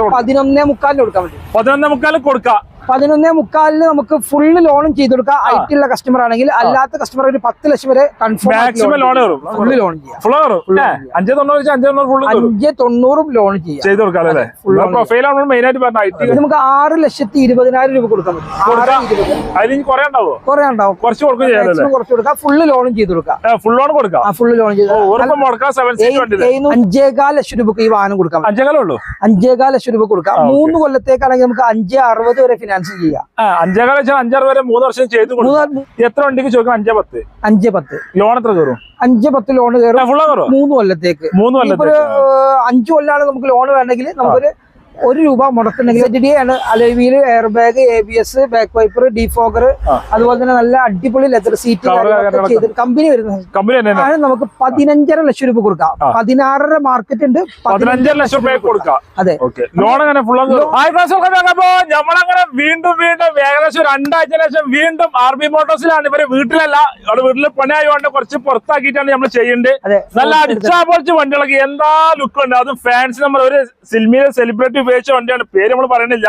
പതിനൊന്നേ മുക്കാലിന് കൊടുക്കാൻ പറ്റും. പതിനൊന്നേ മുക്കാലും കൊടുക്കാം. പതിനൊന്നേ മുക്കാലിന് നമുക്ക് ഫുള്ള് ലോണും ചെയ്ത് കൊടുക്കാം. ഐ ടി ഉള്ള കസ്റ്റമർ ആണെങ്കിൽ അല്ലാത്ത കസ്റ്റമർ ഒരു പത്ത് ലക്ഷം വരെ കൺഫേം ലോൺ ഫുള്ള് ലോൺ ചെയ്യാം. അഞ്ചേ തൊണ്ണൂറ് ലോൺ ചെയ്യാം. നമുക്ക് ആറ് ലക്ഷത്തി ഇരുപതിനായിരം രൂപ കൊടുക്കാൻ പറ്റും. കുറെ ഉണ്ടാവോ? കുറച്ച് കൊടുക്കും കൊടുക്കാം. ഫുള്ള് ലോണും ചെയ്ത് കൊടുക്കാം. ഫുൾ ലോൺ കൊടുക്കാം. ഫുള്ള് ലോൺ ചെയ്ത് അഞ്ചേകാൽ ലക്ഷം രൂപക്ക് ഈ വാഹനം കൊടുക്കാം അഞ്ചേകാൽ ലക്ഷം രൂപ കൊടുക്കാം. മൂന്ന് കൊല്ലത്തേക്കാണെങ്കിൽ നമുക്ക് അഞ്ച് അറുപത് വരെ ഫിനാൻസ് ചെയ്യാം. ആ, അഞ്ചേകാലം വെച്ചാൽ അഞ്ചാറ് വരെ മൂന്ന് വർഷം ചെയ്തു എത്ര വണ്ടിക്ക് ചോദിക്കും? അഞ്ചേ പത്ത്? അഞ്ചേ പത്ത്. ലോൺ എത്ര കയറും? അഞ്ച് പത്ത് ലോൺ കയറും. മൂന്ന് കൊല്ലത്തേക്ക്. മൂന്ന് ഒരു കൊല്ലത്തേക്ക് അഞ്ച് കൊല്ലാണ് നമുക്ക് ലോൺ വേണമെങ്കിൽ നമുക്കൊരു ഒരു രൂപ മുടക്കുന്നുണ്ടെങ്കിൽ ഡി ആണ് alloy wheel air bag A B S back wiper defogger അതുപോലെ തന്നെ നല്ല അടിപൊളി ലെതർ സീറ്റ് ചെയ്ത് കമ്പനി വരുന്നത്. ആണ് നമുക്ക് പതിനഞ്ചര ലക്ഷം രൂപ കൊടുക്കാം. പതിനാറര മാർക്കറ്റ് ഉണ്ട്. പതിനഞ്ചര ലക്ഷം രൂപ കൊടുക്കാം. അതെ. ലോൺ അങ്ങനെ ഫുൾ അപ്പൊ. നമ്മളങ്ങനെ വീണ്ടും വീണ്ടും ഏകദേശം രണ്ടാഴ്ച ലക്ഷം വീണ്ടും ആർ ബി മോട്ടോഴ്സിലാണ് ഇവർ വീട്ടിലല്ല അവിടെ വീട്ടിൽ പണിയായതുകൊണ്ട് കുറച്ച് പുറത്താക്കിയിട്ടാണ് നമ്മൾ ചെയ്യേണ്ടത് നല്ല അടിച്ചാ പൊളിച്ച് വണ്ടികളൊക്കെ. എന്താ ലുക്ക് ഉണ്ട്? അതും ഫാൻസ് നമ്മൾ ഒരു സിനിമയിലെ സെലിബ്രിറ്റി ഉപയോഗിച്ച വണ്ടിയാണ്. പേര് നമ്മൾ പറയുന്നില്ല.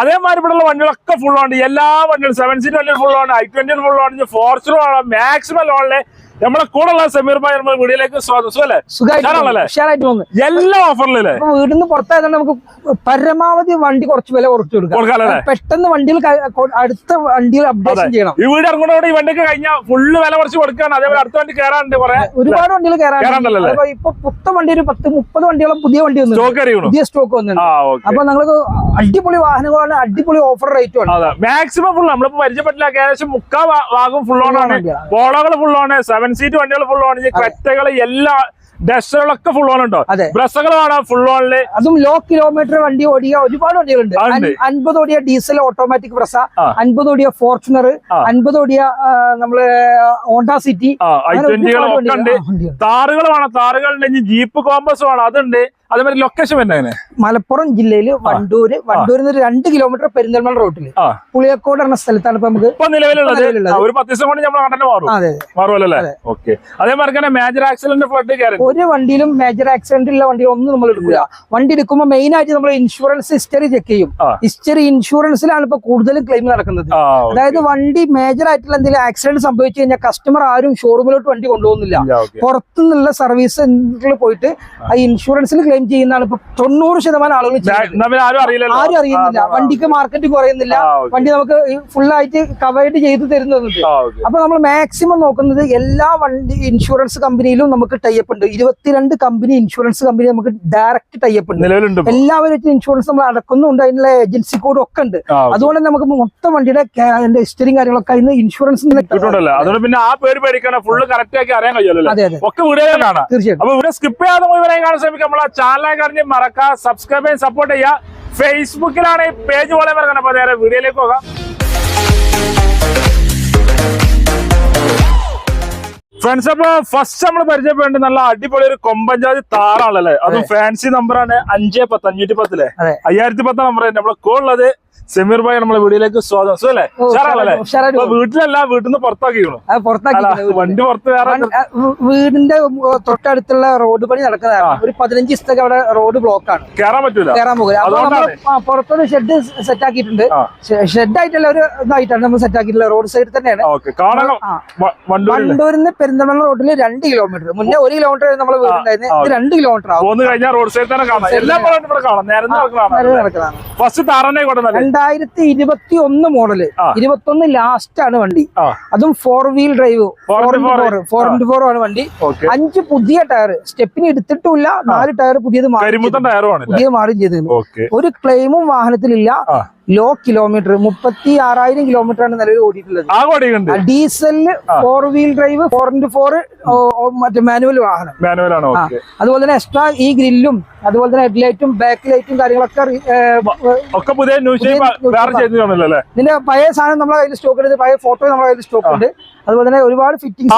അതേമാതിരി ഇവിടെയുള്ള വണ്ടികളൊക്കെ ഫുൾ ആണ് എല്ലാ വണ്ടികളും സെവൻ സീറ്റ് വണ്ടികൾ ഫുൾ ആണ് ഐ ട്വന്റി ഫുൾ ആണ് ഫോർച്ചുണർ ആണ്. മാക്സിമം ലോണിൽ നമ്മളെ കൂടെ ഉള്ള സമീർ ഭായി നമ്മുടെ വീഡിയോയിലേക്ക് സ്വാഗതം. സുഖല്ലേ? എല്ലാ ഓഫറിലല്ലേ? വീടിന് പുറത്തായതുകൊണ്ട് നമുക്ക് പരമാവധി വണ്ടി കുറച്ച് വില കുറച്ച് കൊടുക്കാം. പെട്ടെന്ന് വണ്ടിയിൽ അടുത്ത വണ്ടിയിൽ അപ്ഡേഷൻ ചെയ്യണം. ഈ വീട് ഇറങ്ങുന്നതോടെ ഈ വണ്ടിക്ക് കഴിഞ്ഞാൽ ഫുള്ള് വില കുറച്ച് കൊടുക്കാണ്. അതേപോലെ അടുത്ത വണ്ടി കയറാനുണ്ട് കുറെ. ഒരുപാട് വണ്ടികൾ കയറാനുണ്ടല്ലോ ഇപ്പൊ പുത്ത വണ്ടി ഒരു പത്ത് മുപ്പത് വണ്ടികളും പുതിയ വണ്ടി വന്നു പുതിയ സ്റ്റോക്ക് വന്നിട്ടുണ്ട്. അപ്പൊ നിങ്ങൾക്ക് അടിപൊളി വാഹനങ്ങളാണ് അടിപൊളി ഓഫർ റേറ്റും മാക്സിമം ഫുൾ നമ്മളിപ്പോ പരിചയപ്പെട്ടില്ല. ഏകദേശം മുക്കാ വാഗം ഭാഗം ഫുൾ ഓൺ ആണ്. ഫുൾ ഓൺ സെവൻ സീറ്റ് വണ്ടികൾ ഫുൾ ഓൺ ക്രെറ്റകൾ എല്ലാ ഡസ്റ്ററുകളൊക്കെ ഫുൾ ഓൺ ഉണ്ടോ? ബ്രസ്സുകളാണ് ഫുൾ ഓണിൽ അതും ലോ കിലോമീറ്റർ വണ്ടി ഓടിയ ഒരുപാട് വണ്ടികളുണ്ട് അൻപത് ഓടിയ ഡീസൽ ഓട്ടോമാറ്റിക് പ്രസ ആ. അൻപത് ഓടിയ ഫോർച്യൂണർ. അൻപത് ഓടിയ നമ്മൾ ഓണ്ടാ സിറ്റി താറുകൾ വേണം. താറുകളുണ്ട് ജീപ്പ് കോമ്പസ് വേണം. അതുണ്ട്. അതേമാതിരി ലൊക്കേഷൻ വരുന്നത് എങ്ങനെ മലപ്പുറം ജില്ലയിൽ വണ്ടൂര്. വണ്ടൂരിൽ നിന്ന് രണ്ട് കിലോമീറ്റർ പെരിന്തൽമണ്ണ റോട്ടിൽ പുളിയക്കോട് എന്ന സ്ഥലത്താണ് ഇപ്പൊ നമുക്ക് ഇപ്പൊ നിലവിലുള്ളത്. ഒരു പത്ത് ദിവസം കൊണ്ട് നമ്മൾ കണ്ടന്റ് മാറും. മാറുമല്ലോ ഓക്കെ. അതേമാതിരി തന്നെ മേജർ ആക്സിഡന്റ് ഫ്ലഡ് കയറി ഒരു വണ്ടിയിലും മേജർ ആക്സിഡന്റ് ഉള്ള വണ്ടി ഒന്നും നമ്മൾ എടുക്കില്ല വണ്ടി എടുക്കുമ്പോൾ മെയിൻ ആയിട്ട് നമ്മൾ ഇൻഷുറൻസ് ഹിസ്റ്ററി ചെക്ക് ചെയ്യും. ഹിസ്റ്ററി ഇൻഷുറൻസിലാണ് ഇപ്പൊ കൂടുതലും ക്ലെയിം നടക്കുന്നത്. അതായത് വണ്ടി മേജർ ആയിട്ടുള്ള എന്തെങ്കിലും ആക്സിഡന്റ് സംഭവിച്ചു കഴിഞ്ഞാൽ കസ്റ്റമർ ആരും ഷോറൂമിലോട്ട് വണ്ടി കൊണ്ടുപോകുന്നില്ല. പുറത്തുനിന്നുള്ള സർവീസ് സെന്ററിൽ പോയിട്ട് ആ. ഇൻഷുറൻസിൽ ക്ലെയിം ചെയ്യുന്നതാണ്. ഇപ്പൊ തൊണ്ണൂറ് ശതമാനം ആളുകൾ. ആരും അറിയുന്നില്ല. വണ്ടിക്ക് മാർക്കറ്റ് കുറയുന്നില്ല. വണ്ടി നമുക്ക് ഫുൾ ആയിട്ട് കവേർഡ് ചെയ്ത് തരുന്നുണ്ട്. അപ്പൊ നമ്മൾ മാക്സിമം നോക്കുന്നത് എല്ലാ വണ്ടി ഇൻഷുറൻസ് കമ്പനിയിലും നമുക്ക് ടൈപ്പ് ഉണ്ട്. ഇരുപത്തിരണ്ട് കമ്പനി ഇൻഷുറൻസ് കമ്പനി നമുക്ക് ഡയറക്റ്റ് ടൈപ്പ് ഉണ്ട്. എല്ലാവരും ഇൻഷുറൻസ് നമ്മൾ അടക്കുന്നുണ്ട്. അതിനുള്ള ഏജൻസി കോഡും ഒക്കെ ഉണ്ട്. അതുകൊണ്ട് തന്നെ നമുക്ക് മൊത്തം വണ്ടിയുടെ ഹിസ്റ്ററിയും കാര്യങ്ങളൊക്കെ അതിന് ഇൻഷുറൻസ് പിന്നെ ആ പേര് പേടിക്കണം ഫുള്ള് കറക്റ്റ് ആക്കി അറിയാൻ കഴിയുമല്ലോ തീർച്ചയായിട്ടും. സ്കിപ്പ് ചെയ്യാതെ ശ്രമിക്കാം. നമ്മളെ ചാനലായി കഴിഞ്ഞ് മറക്കാം. സബ്സ്ക്രൈബ് ചെയ്യാൻ സപ്പോർട്ട് ചെയ്യുക ഫേസ്ബുക്കിലാണ് ഈ പേജ് പോലെ മറക്കണം അപ്പൊ നേരെ വീഡിയോയിലേക്ക് പോകാം. ഫ്രണ്ട്സ് അപ്പൊ ഫസ്റ്റ് നമ്മൾ പരിചയപ്പെടേണ്ടത് നല്ല അടിപൊളി ഒരു കൊമ്പഞ്ചാതി താറാണല്ലേ അതും ഫാൻസി നമ്പറാണ് അഞ്ചേ പത്ത് അഞ്ഞൂറ്റി പത്തിലെ. അയ്യായിരത്തി പത്താം നമ്പർ നമ്മളെ കോളുള്ളത് സെമീർ ഭായി നമ്മളെ വീടിലേക്ക് സ്വാഗതം. സുഖല്ലേ? ഓ, ഉഷാറാണല്ലേ? വീട്ടിലല്ല വീട്ടിൽ നിന്ന് പുറത്താക്കിക്കണു പുറത്താക്കി അല്ല വണ്ടി പുറത്ത് വേറെ വീടിന്റെ തൊട്ടടുത്തുള്ള റോഡ് പണി നടക്കുന്നതാണ് ഒരു പതിനഞ്ച് ദിവസത്തേക്ക് അവിടെ റോഡ് ബ്ലോക്ക് ആണ് കേറാൻ പറ്റൂല. കേറാൻ പോകില്ല പുറത്തൊരു ഷെഡ് സെറ്റ് ആക്കിയിട്ടുണ്ട്. ഷെഡ് ആയിട്ടുള്ള ഒരു ഇതായിട്ടാണ് നമ്മൾ സെറ്റ് ആക്കിയിട്ടുള്ളത് റോഡ് സൈഡിൽ തന്നെയാണ്. വണ്ടൂരിൽ നിന്ന് പെരിന്തമണ്ണ റോഡിൽ രണ്ട് കിലോമീറ്റർ മുന്നേ ഒരു കിലോമീറ്റർ നമ്മൾ വീടുണ്ടായിരുന്നു. രണ്ട് കിലോമീറ്റർ ആവും. കഴിഞ്ഞാൽ റോഡ് സൈഡിൽ തന്നെ കാണാം. എല്ലാം നേരെ നടക്കുന്നതാണ് ഫസ്റ്റ് താറന്നെ കൊണ്ടുവന്നത് രണ്ടായിരത്തി ഇരുപത്തി ഒന്ന് മോഡൽ. ഇരുപത്തി ഒന്ന് ലാസ്റ്റ് ആണ് വണ്ടി അതും four wheel drive four. Four four into four ആണ് വണ്ടി. അഞ്ച് പുതിയ ടയർ സ്റ്റെപ്പിന് എടുത്തിട്ടില്ല നാല് ടയർ പുതിയത് മാറി പുതിയത് മാറി ചെയ്തത് ഓക്കെ ഒരു ക്ലെയിമും വാഹനത്തിലില്ല. ലോ കിലോമീറ്റർ മുപ്പത്തി ആറായിരം കിലോമീറ്റർ ആണ് നിലവിൽ ഓടിയിട്ടുള്ളത് ഡീസലിന് four wheel drive four into four മറ്റേ മാനുവൽ വാഹനം. ആ. അതുപോലെ തന്നെ എക്സ്ട്രാ ഈ ഗ്രില്ലും അതുപോലെ തന്നെ ഹെഡ്ലൈറ്റും ബാക്ക് ലൈറ്റും കാര്യങ്ങളൊക്കെ പുതിയ ഇതിന്റെ പഴയ സാധനം നമ്മളെ കയ്യിൽ സ്റ്റോക്ക് ഉണ്ട്. പഴയ ഫോട്ടോ നമ്മളെ കയ്യിൽ സ്റ്റോക്ക് ഉണ്ട്. അതുപോലെ തന്നെ ഒരുപാട് ഫിറ്റിംഗ്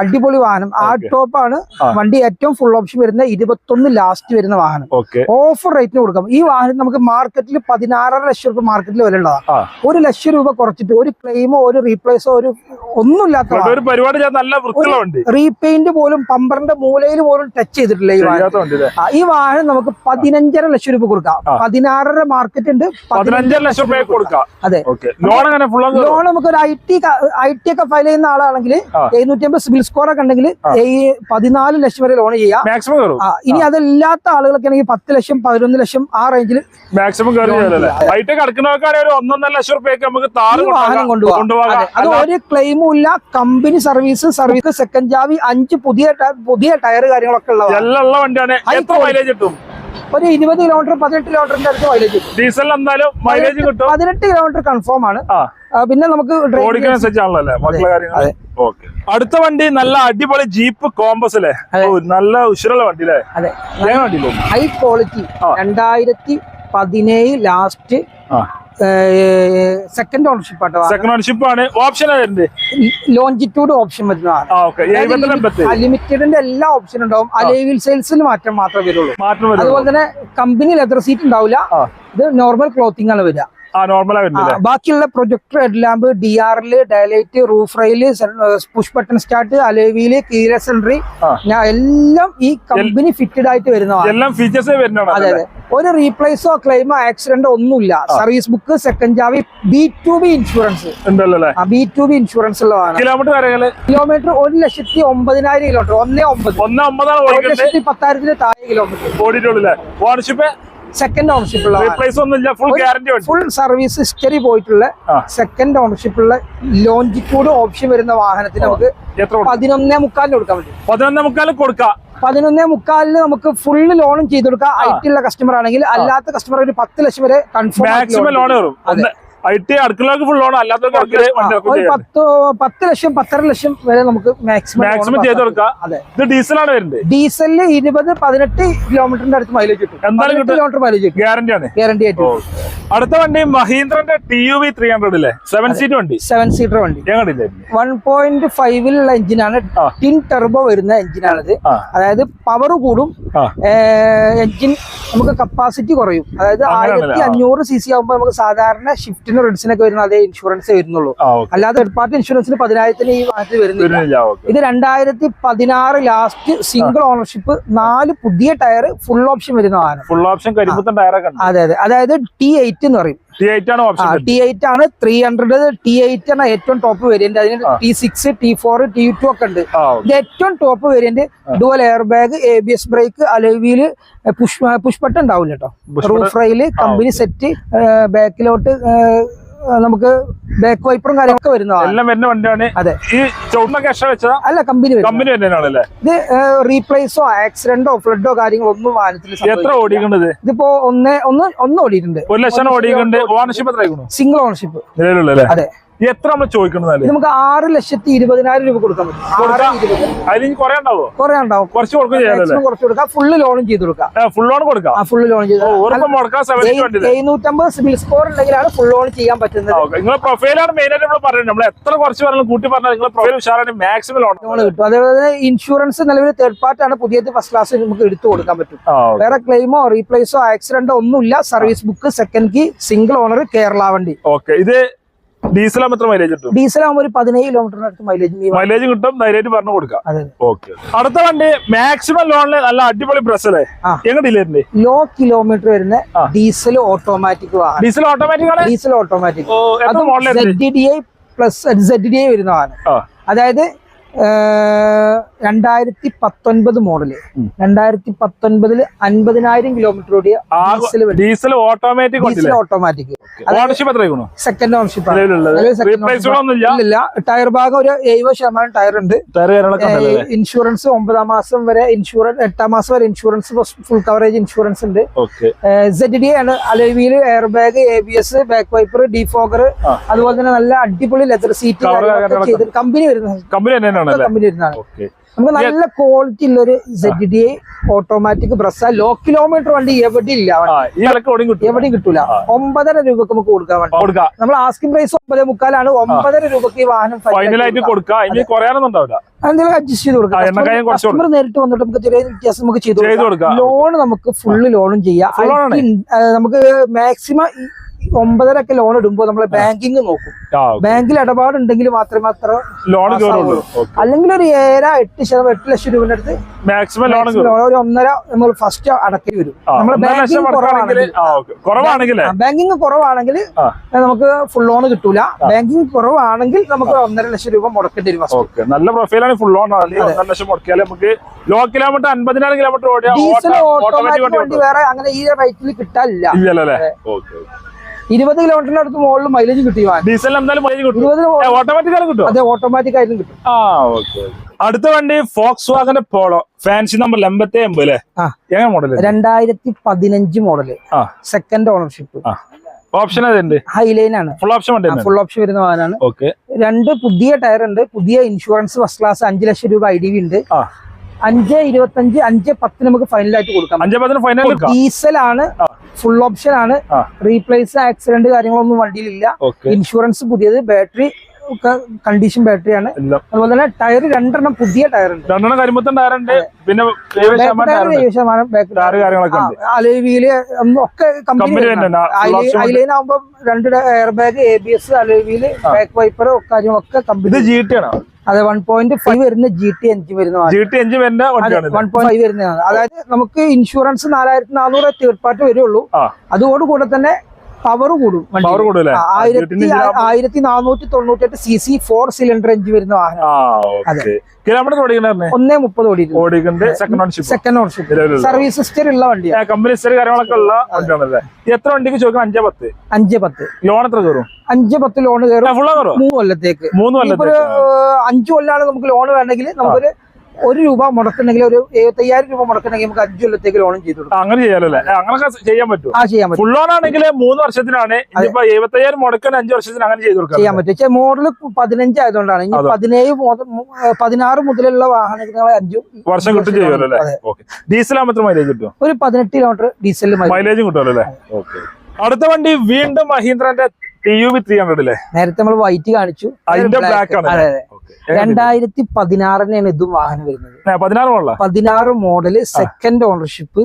അടിപൊളി വാഹനം. ആ ടോപ്പ് ആണ്. വണ്ടി ഏറ്റവും ഫുൾ ഓപ്ഷൻ വരുന്ന ഇരുപത്തൊന്ന് ലാസ്റ്റ് വരുന്ന വാഹനം. ഓഫർ റേറ്റിന് കൊടുക്കാം. ഈ വാഹനം നമുക്ക് മാർക്കറ്റിൽ പതിനാറര ലക്ഷം രൂപ മാർക്കറ്റിൽ വില ഉള്ളതാണ് ഒരു ലക്ഷം രൂപ കുറച്ചിട്ട് ഒരു ക്ലെയിമോ ഒരു റീപ്ലേസോ ഒരു ഒന്നുമില്ലാത്ത റീപെയിന്റ് പോലും പമ്പറിന്റെ മൂലയിൽ പോലും ടച്ച് ചെയ്തിട്ടില്ല ഈ വാഹനം. ഈ വാഹനം നമുക്ക് പതിനഞ്ചര ലക്ഷം രൂപ കൊടുക്കാം. പതിനാറര മാർക്കറ്റ് ഉണ്ട് പതിനഞ്ചര ലക്ഷം രൂപ കൊടുക്കാം. അതെ. ലോൺ നമുക്ക് ഒരു ഐ ടി ഐ ടി ഒക്കെ ഫയൽ ചെയ്യുന്ന ആളാണെങ്കിൽ. എഴുന്നൂറ്റി അമ്പത് സിബിൽ സ്കോർ ഒക്കെ ഉണ്ടെങ്കിൽ പതിനാല് ലക്ഷം വരെ ലോൺ ചെയ്യാം മാക്സിമം ഇനി അതല്ലാത്ത ആളുകൾക്ക് ആണെങ്കിൽ പത്ത് ലക്ഷം പതിനൊന്ന് ലക്ഷം ആ റേഞ്ചിൽ മാക്സിമം ഒന്നൊന്നര ലക്ഷം റുപ്യക്ക് നമുക്ക് വാഹനം കൊണ്ടുപോകാം. അത്. ഒരു ക്ലെയിമും ഇല്ല. കമ്പനി സർവീസ് സർവീസ് സെക്കൻഡ് ജാവി അഞ്ച് പുതിയ പുതിയ ടയർ കാര്യങ്ങളൊക്കെ ഉള്ള വണ്ടിയാണ്. എത്ര മൈലേജ് കിട്ടും? ഒരു ഇരുപത് കിലോമീറ്റർ പതിനെട്ട് കിലോമീറ്ററിന്റെ അടുത്ത് മൈലേജ് ഡീസൽ എന്തായാലും മൈലേജ് കിട്ടും. പതിനെട്ട് കിലോമീറ്റർ കൺഫേം ആണ്. പിന്നെ നമുക്ക്. അടുത്ത വണ്ടി നല്ല അടിപൊളി ജീപ്പ് കോമ്പസ് അല്ലേ? നല്ല ഉഷറുള്ള വണ്ടി അല്ലേ? High quality. രണ്ടായിരത്തി പതിനേഴ് last second ownership auto second ownership ആണ്. ഓപ്ഷൻ ലോഞ്ചിറ്റ്യൂഡ് ഓപ്ഷൻ വരുന്നതാണ് ലിമിറ്റഡിന്റെ എല്ലാ ഓപ്ഷൻ ഉണ്ടാവും. അലൈവിൽ സെയിൽസിൽ മാറ്റം മാത്രമേ വരുള്ളൂ. അതുപോലെ തന്നെ കമ്പനി ലെതർ സീറ്റ് ഉണ്ടാവില്ല. ഇത് നോർമൽ ക്ലോത്തിങ് ആണ് വരിക. ബാക്കിയുള്ള പ്രൊജക്ടർ ഹെഡ് ലാമ്പ് ഡി ആറിൽ daylight roof rail push button start alloy wheel കീര entry എല്ലാം ഈ കമ്പനി ഫിറ്റഡ് ആയിട്ട് വരുന്നതാണ്. അതെ അതെ. ഒരു റീപ്ലേസോ ക്ലെയിമോ ആക്സിഡന്റോ ഒന്നുമില്ല. Service book second Xavi B to B insurance B to B insurance ഉള്ളതാണ്. കിലോമീറ്റർ കിലോമീറ്റർ ഒരു ലക്ഷത്തി ഒമ്പതിനായിരം കിലോമീറ്റർ ഒന്നേ ഒമ്പത്. ഒരു ലക്ഷത്തി പത്തായിരത്തിന് താഴെ കിലോമീറ്റർ ഓടിയിട്ടുള്ളൂ ownership second ഓണർഷിപ്പുള്ള full guarantee full service history പോയിട്ടുള്ള സെക്കൻഡ് ഓണർഷിപ്പുള്ള ലോഞ്ചിറ്റ്യൂഡ് ഓപ്ഷൻ വരുന്ന വാഹനത്തിന് നമുക്ക്? പതിനൊന്നേ മുക്കാലിന് കൊടുക്കാൻ പറ്റും. പതിനൊന്നേ മുക്കാലും കൊടുക്കാം. പതിനൊന്നേ മുക്കാലിന് നമുക്ക് ഫുൾ ലോണും ചെയ്ത് കൊടുക്കാം. ഐ ടി ഉള്ള കസ്റ്റമർ ആണെങ്കിൽ അല്ലാത്ത കസ്റ്റമർ ഒരു പത്ത് ലക്ഷം വരെ കൺഫേം ലോൺ ഐ ടി അടുക്കളക്ക് ഫുൾ ഓൺ അല്ലാത്ത. പത്ത് പത്ത് ലക്ഷം പത്തര ലക്ഷം വരെ നമുക്ക് മാക്സിമം മാക്സിമം ചെയ്ത് കൊടുക്കാം. അതെ. ഇത് ഡീസലാണ് വരുന്നത്. ഡീസലിന് ഇരുപത് പതിനെട്ട് കിലോമീറ്ററിന്റെ അടുത്ത് മൈലേജ് കിട്ടും. എന്തായാലും. കിലോമീറ്റർ മൈലേജ് ഗ്യാരണ്ടി ആണ്. ഗ്യാരണ്ടി ആയിട്ട് അടുത്ത വണ്ടി മഹീന്ദ്രന്റെ T U V three hundred അല്ലേ സെവൻ സീറ്റ് വണ്ടി? സെവൻ സീറ്റർ വണ്ടി. ഞങ്ങളുടെ വൺ പോയിന്റ് ഫൈവിലുള്ള എഞ്ചിനാണ്. ടിൻ ടെർബോ വരുന്ന എഞ്ചിനാണിത് അതായത് പവർ കൂടും. എഞ്ചിൻ നമുക്ക് കപ്പാസിറ്റി കുറയും. അതായത്? ആയിരത്തി അഞ്ഞൂറ് സി സി ആകുമ്പോൾ നമുക്ക് സാധാരണ ഷിഫ്റ്റിന് റെഡ്സിനൊക്കെ വരുന്ന അതേ ഇൻഷുറൻസ് വരുന്നുള്ളൂ. അല്ലാതെ തേർഡ് പാർട്ടി ഇൻഷുറൻസിന് പതിനായിരത്തിന് ഈ മാറ്റി വരുന്നില്ല. ഇത് രണ്ടായിരത്തി പതിനാറ് ലാസ്റ്റ് സിംഗിൾ ഓണർഷിപ്പ് നാല് പുതിയ ടയർ ഫുൾ ഓപ്ഷൻ വരുന്ന വാഹനം. ഫുൾ ഓപ്ഷൻ അതെ അതെ. അതായത് ടി എയ്റ്റ് എന്ന് പറയും. ടി എയ്റ്റ് ആണ് ഓപ്ഷൻ ടി എയ്റ്റ് ആണ് ത്രീ ഹൺഡ്രഡ് ടി എയ്റ്റ് ആണ് ഏറ്റവും ടോപ്പ് വേരിയന്റ് അതിന്. T six T four T two ഒക്കെ ഉണ്ട്. ഇത് ഏറ്റവും top variant dual air bag A B S brake alloy wheel push പുഷ്പട്ട ഉണ്ടാവില്ല കേട്ടോ റൂഫ് റൈൽ കമ്പനി സെറ്റ് ബാക്കിലോട്ട് നമുക്ക് ബാക്ക് വൈപ്പറും കാര്യങ്ങളൊക്കെ വരുന്നതാണ് എല്ലാം വരുന്ന വണ്ടിയാണ്. അതെ. ഈ ചുവന്നൊക്കെ എക്സ്ട്രാ വെച്ചതാ? അല്ല കമ്പനി കമ്പനി തന്നെയാണ് അല്ലേ ഇത് റീപ്ലേസോ ആക്സിഡന്റോ ഫ്ലഡോ കാര്യങ്ങളോ ഒന്നും വാഹനത്തിൽ എത്ര. ഓടിക്കുന്നത് ഇതിപ്പോ ഒന്ന് ഒന്ന് ഒന്ന് ഓടിയിട്ടുണ്ട്. ഒരു ലക്ഷം ഓടിക്കുന്നുണ്ട് ഓണർഷിപ്പ് എത്ര സിംഗിൾ ഓണർഷിപ്പ് നിലവിലുള്ള അതെ. എത്ര നമ്മൾ ചോദിക്കുന്നത് നമുക്ക് ആറ് ലക്ഷത്തി ഇരുപതിനായിരം രൂപ കൊടുക്കാൻ പറ്റും. ഇനി കുറെ ഉണ്ടാവോ? കുറെ ഉണ്ടാവും. കുറച്ച് കൊടുക്കും കുറച്ച് കൊടുക്കാം. ഫുള്ള് ലോണും ചെയ്ത് കൊടുക്കാം. ഫുൾ ലോൺ കൊടുക്കാം. ഫുൾ ലോൺ ചെയ്ത് എഴുന്നൂറ്റമ്പത് സിബിൽ സ്കോർ ഉണ്ടെങ്കിലാണ് ഫുൾ ലോൺ ചെയ്യാൻ പറ്റുന്നത്. നിങ്ങളെ പ്രൊഫൈലാണ് മെയിൻ ആയിട്ട് നമ്മൾ പറയുന്നത്. നമ്മൾ എത്ര കുറച്ച് പറഞ്ഞാലും കൂട്ടി പറഞ്ഞാൽ നിങ്ങളെ പ്രൊഫൈൽ ഉഷാറാണ്. മാക്സിമം ലോൺ ലോൺ കിട്ടും. അതേപോലെ ഇൻഷുറൻസ് നിലവിൽ തേർഡ് പാർട്ടി ആണ്. പുതിയത് ഫസ്റ്റ് ക്ലാസ് നമുക്ക് എടുത്തു കൊടുക്കാൻ പറ്റും. വേറെ ക്ലെയിമോ റീപ്ലേസോ ആക്സിഡന്റോ ഒന്നുമില്ല. Service book second key single owner Kerala വണ്ടി. ഓക്കെ. ഇത് ഡീസൽ എത്ര മൈലേജ് കിട്ടും? ഡീസൽ ആകുമ്പോൾ ഒരു പതിനേഴ് കിലോമീറ്ററിന് അടുത്ത് മൈലേജ് മൈലേജ് കിട്ടും ധൈര്യമായിട്ട് പറഞ്ഞു കൊടുക്കാം. ഓക്കെ അടുത്ത വണ്ടി മാക്സിമം ലോണിൽ നല്ല അടിപൊളി പ്രസ് അല്ലേ. എങ്ങനെ ലോ കിലോമീറ്റർ വരുന്ന ഡീസൽ ഓട്ടോമാറ്റിക് ഡീസൽ ഓട്ടോമാറ്റിക് ആണ്? ഡീസൽ ഓട്ടോമാറ്റിക് പ്ലസ് വരുന്ന വാഹനം. അതായത് രണ്ടായിരത്തി പത്തൊൻപത് മോഡൽ. രണ്ടായിരത്തി പത്തൊൻപതിൽ അൻപതിനായിരം കിലോമീറ്റർ ഓടിയ diesel diesel automatic diesel automatic second ownership tyre ഭാഗം ഒരു എഴുപത് ശതമാനം ടയർ ഉണ്ട്. ഇൻഷുറൻസ് ഒമ്പതാം മാസം വരെ ഇൻഷുറൻസ് എട്ടാം മാസം വരെ ഇൻഷുറൻസ് ഫുൾ കവറേജ് ഇൻഷുറൻസ് ഉണ്ട്. സെഡ് ഡി ആണ്. Alloy wheel air bag A B S back wiper defogger fogger അതുപോലെ തന്നെ നല്ല അടിപൊളി ലെതർ സീറ്റ് കമ്പനി വരുന്നത്. കമ്പനി തന്നെയാണ് കമ്പനി വരുന്നതാണ് നമുക്ക് നല്ല ക്വാളിറ്റി ഉള്ള ഒരു Z D automatic Brezza low kilometre വണ്ടി എവിടെ ഇല്ല എവിടെയും കിട്ടൂല. ഒമ്പതര രൂപക്ക് നമുക്ക് കൊടുക്കാൻ വേണ്ടി. നമ്മൾ ആസ്കിംഗ് പ്രൈസ് ഒമ്പത് മുക്കാലാണ്. ഒമ്പതര രൂപക്ക് ഈ വാഹനം ഫൈനലായിട്ട് കൊടുക്കാം. കുറയാനൊന്നും ഉണ്ടാവില്ല. എന്തെങ്കിലും അഡ്ജസ്റ്റ് ചെയ്ത് കൊടുക്കാം. നേരിട്ട് വന്നിട്ട് നമുക്ക് ചെറിയ വ്യത്യാസം നമുക്ക് ചെയ്ത് കൊടുക്കാം. ലോൺ നമുക്ക് ഫുള്ള് ലോണും ചെയ്യാം. നമുക്ക് മാക്സിമം ഒമ്പതര ഒക്കെ ലോൺ ഇടുമ്പോൾ നമ്മൾ ബാങ്കിങ് നോക്കും. ബാങ്കിൽ ഇടപാടുണ്ടെങ്കിൽ മാത്രമേ അത്ര ലോൺ അല്ലെങ്കിൽ ഒരു ഏഴര എട്ട് ശതമാനം എട്ട് ലക്ഷം രൂപയുടെ അടുത്ത് മാക്സിമം ലോൺ ഒരു ഒന്നര നമ്മൾ ഫസ്റ്റ് അടക്കേണ്ടി വരും. ലക്ഷം ബാങ്കിങ് കുറവാണെങ്കിൽ ബാങ്കിങ് കുറവാണെങ്കിൽ? നമുക്ക് ഫുൾ ലോൺ കിട്ടൂല. ബാങ്കിങ് കുറവാണെങ്കിൽ നമുക്ക് ഒന്നര ലക്ഷം രൂപ മുടക്കേണ്ടി വരും. നല്ല പ്രൊഫൈലാണ് ഫുൾ ഓൺ ആണ്. ഒന്നര ലക്ഷം മുടക്കിയാൽ നമുക്ക് ലോ കിലോമീറ്റർ അൻപതിനായിരം കിലോമീറ്റർ ഓടിയാൽ ഓട്ടോമാറ്റിക് വണ്ടി വേറെ അങ്ങനെ ഈ റേറ്റിൽ കിട്ടാനില്ല. ഇല്ലല്ലേ ഓക്കെ ഇരുപത് കിലോമീറ്ററിന് അടുത്ത് മുകളിൽ മൈലേജ് കിട്ടി ഡീസൽ എന്തായാലും മൈലേജ് കിട്ടും. ഓട്ടോമാറ്റിക് കിട്ടും അതെ ഓട്ടോമാറ്റിക് ആയിട്ടും കിട്ടും. ആ ഓക്കെ അടുത്ത വണ്ടി ഫോക്സ് വാഗന്റെ പോളോ ഫാൻസി നമ്പർ എൺപത്തി അമ്പത് അല്ലേ മോഡൽ രണ്ടായിരത്തി പതിനഞ്ച് മോഡൽ സെക്കൻഡ് ഓണർഷിപ്പ് ഓപ്ഷൻ അതുണ്ട് ഹൈലൈൻ ആണ്. ഫുൾ ഓപ്ഷൻ ഫുൾ ഓപ്ഷൻ വരുന്ന വാഹനമാണ്. ഓക്കെ രണ്ട് പുതിയ ടയർ ഉണ്ട്. പുതിയ ഇൻഷുറൻസ് ഫസ്റ്റ് ക്ലാസ് അഞ്ച് ലക്ഷം രൂപ ഐ ഡി വി ഉണ്ട്. അഞ്ച് ഇരുപത്തഞ്ച് അഞ്ച് പത്തിന് നമുക്ക് ഫൈനലായിട്ട് കൊടുക്കാം. അഞ്ച് പത്തിന് ഫൈനൽ ഡീസൽ ആണ്. ഫുൾ ഓപ്ഷൻ ആണ്. റീപ്ലേസ് ആക്സിഡന്റ് കാര്യങ്ങളൊന്നും വണ്ടിയിലില്ല. ഇൻഷുറൻസ് പുതിയത് ബാറ്ററി കണ്ടീഷൻ ബാറ്ററി ആണ്. അതുപോലെ തന്നെ ടയർ രണ്ടെണ്ണം പുതിയ ടയർ ഉണ്ട്. രണ്ടെണ്ണം കരിമ്പത്തൻ ഉണ്ട്. പിന്നെ ശതമാനം ടയർ ടയർ ഉണ്ട്. അലോവിയിൽ ഒക്കെ കമ്പനി ഐലൈൻ ആകുമ്പോൾ രണ്ട് air bag A B S alloy wheel back wiper കാര്യങ്ങളൊക്കെ കമ്പനി ജി ടി ആണ്. അതെ വൺ പോയിന്റ് ഫൈവ് വരുന്ന ജി ടി എഞ്ചിൻ വരുന്ന ജി ടി അഞ്ച് വരുന്ന വൺ പോയിന്റ് ഫൈവ് വരുന്നതാണ്. അതായത് നമുക്ക് ഇൻഷുറൻസ് നാലായിരത്തി നാനൂറ് തേർഡ് പാർട്ടി വരുള്ളൂ. അതോടുകൂടെ തന്നെ പവർ കൂടും. പവർ കൂടും ആയിരത്തി ആയിരത്തി നാനൂറ്റി തൊണ്ണൂറ്റെട്ട് C C four cylinder engine വരുന്ന വാഹനം. കിലോമീറ്റർ ഓടിക്കണേ ഒന്നേ മുപ്പത് ഓടി ഓടിക്കുന്നത് second ownership second ownership service history ഉള്ള വണ്ടിയാണ് കമ്പനി ഹിസ്റ്ററി കാര്യങ്ങളൊക്കെ ഉള്ള വണ്ടിയാണല്ലേ? എത്ര വണ്ടിക്ക് ചോദിക്കും? അഞ്ചേ പത്ത്? അഞ്ചേ പത്ത്. ലോൺ എത്ര കയറും? അഞ്ച് പത്ത് ലോൺ കയറും. മൂന്ന് കൊല്ലത്തേക്ക്. മൂന്ന് കൊല്ലത്തേക്ക്. അഞ്ച് കൊല്ലാണ് നമുക്ക് ലോൺ വേണമെങ്കിൽ നമുക്കൊരു ഒരു രൂപ മുടക്കുന്നെങ്കിൽ ഒരു എഴുപത്തയ്യായിരം രൂപ മുടക്കുന്നെങ്കിൽ നമുക്ക് അഞ്ചു കൊല്ലത്തേക്ക് ലോണും ചെയ്തു അങ്ങനെ ചെയ്യാലോ അല്ലേ? അങ്ങനൊക്കെ ചെയ്യാൻ പറ്റും ആ ചെയ്യാൻ പറ്റും. ഫുൾ ലോൺ ആണെങ്കിൽ മൂന്ന് വർഷത്തിനാണ്. എഴുപത്തയ്യായിരം മുടക്കാൻ അഞ്ചു വർഷത്തിന് അങ്ങനെ ചെയ്തു കൊടുക്കാം. ചെയ്യാൻ പറ്റും. മോഡൽ പതിനഞ്ച് ആയതുകൊണ്ടാണ്. ഇനി. പതിനേഴ് പതിനാറ് മുതലുള്ള വാഹനത്തിന് അഞ്ചു വർഷം കിട്ടും ചെയ്യുമല്ലോ അല്ലേ. ഡീസൽ ആകുമ്പോൾ മൈലേജ് കിട്ടും? ഒരു പതിനെട്ട് കിലോമീറ്റർ ഡീസൽ മൈലേജ് മൈലേജും കിട്ടുമല്ലോ അല്ലേ? ഓക്കെ അടുത്ത വണ്ടി വീണ്ടും മഹീന്ദ്രന്റെ T U V three hundred അല്ലേ നേരത്തെ നമ്മൾ വൈറ്റ് കാണിച്ചു. അതിന്റെ ബ്ലാക്ക് ആണ്. അതെ രണ്ടായിരത്തി പതിനാറിനാണ് ഇതും വാഹനം വരുന്നത്. പതിനാറ് model second ownership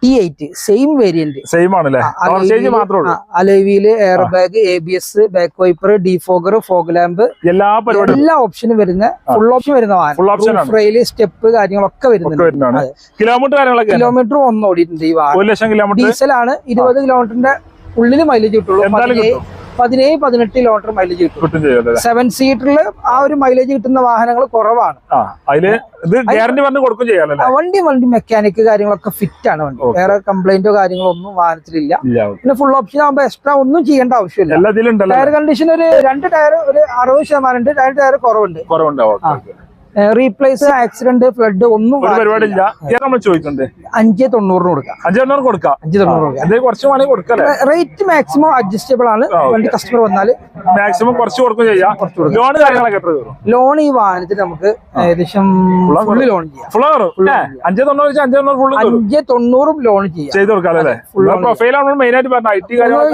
T eight same variant same ആണല്ലേ? Alloy wheel air bag A B S back wiper defogger fog lamp എല്ലാ എല്ലാ ഓപ്ഷനും വരുന്ന ഫുൾ ഓപ്ഷൻ വരുന്ന. വാഹനം. സ്റ്റെപ്പ് കാര്യങ്ങളൊക്കെ വരുന്നുണ്ട്. കിലോമീറ്റർ കിലോമീറ്റർ ഒന്ന് ഓടിയിട്ടുണ്ട് ഈ വാഹനം. ഡീസലാണ് ഇരുപത് കിലോമീറ്ററിന്റെ ഉള്ളിൽ മൈലേജ് കിട്ടുള്ളൂ. പതിനേഴ് പതിനെട്ട് കിലോമീറ്റർ മൈലേജ് കിട്ടും. സെവൻ സീറ്ററിൽ ആ ഒരു മൈലേജ് കിട്ടുന്ന വാഹനങ്ങൾ കുറവാണ്. വണ്ടി വണ്ടി മെക്കാനിക് കാര്യങ്ങളൊക്കെ ഫിറ്റ് ആണ് വണ്ടി. വേറെ കംപ്ലൈന്റോ കാര്യങ്ങളോ ഒന്നും വാഹനത്തിലില്ല. ഇല്ല പിന്നെ ഫുൾ ഓപ്ഷൻ ആകുമ്പോൾ എക്സ്ട്രാ ഒന്നും ചെയ്യേണ്ട ആവശ്യമില്ല. ടയർ കണ്ടീഷൻ ഒരു രണ്ട് ടയർ ഒരു അറുപത് ശതമാനം ഉണ്ട് രണ്ട് ടയർ കുറവുണ്ട്. കുറവുണ്ടാവും. റീപ്ലേസ് ആക്സിഡന്റ് ഫ്ലഡ് ഒന്നും പരിപാടിയില്ല. നമ്മൾ ചോദിക്കണ്ടേ? അഞ്ച് തൊണ്ണൂറിന് കൊടുക്കാം. കൊടുക്കാം. അഞ്ച് തൊണ്ണൂറ് കൊടുക്കാം. എന്തെങ്കിലും കുറച്ച് വേണമെങ്കിൽ കൊടുക്കല്ലേ റേറ്റ് മാക്സിമം അഡ്ജസ്റ്റബിൾ ആണ്. വണ്ടി കസ്റ്റമർ വന്നാൽ മാക്സിമം കുറച്ച് കൊടുക്കും ചെയ്യാം. ലോൺ കാര്യങ്ങളൊക്കെ എത്ര ലോൺ ഈ വാഹനത്തിന് നമുക്ക് ഏകദേശം ഫുള്ള് ലോൺ ചെയ്യാം. അഞ്ചേ തൊണ്ണൂറ് അഞ്ചേ തൊണ്ണൂറ് ഫുള്ള് അഞ്ച് തൊണ്ണൂറും ലോൺ ചെയ്യാം. ചെയ്ത് കൊടുക്കാം അല്ലേ? full loan പ്രൊഫൈലാണ് മെയിൻ ആയിട്ട് പറഞ്ഞ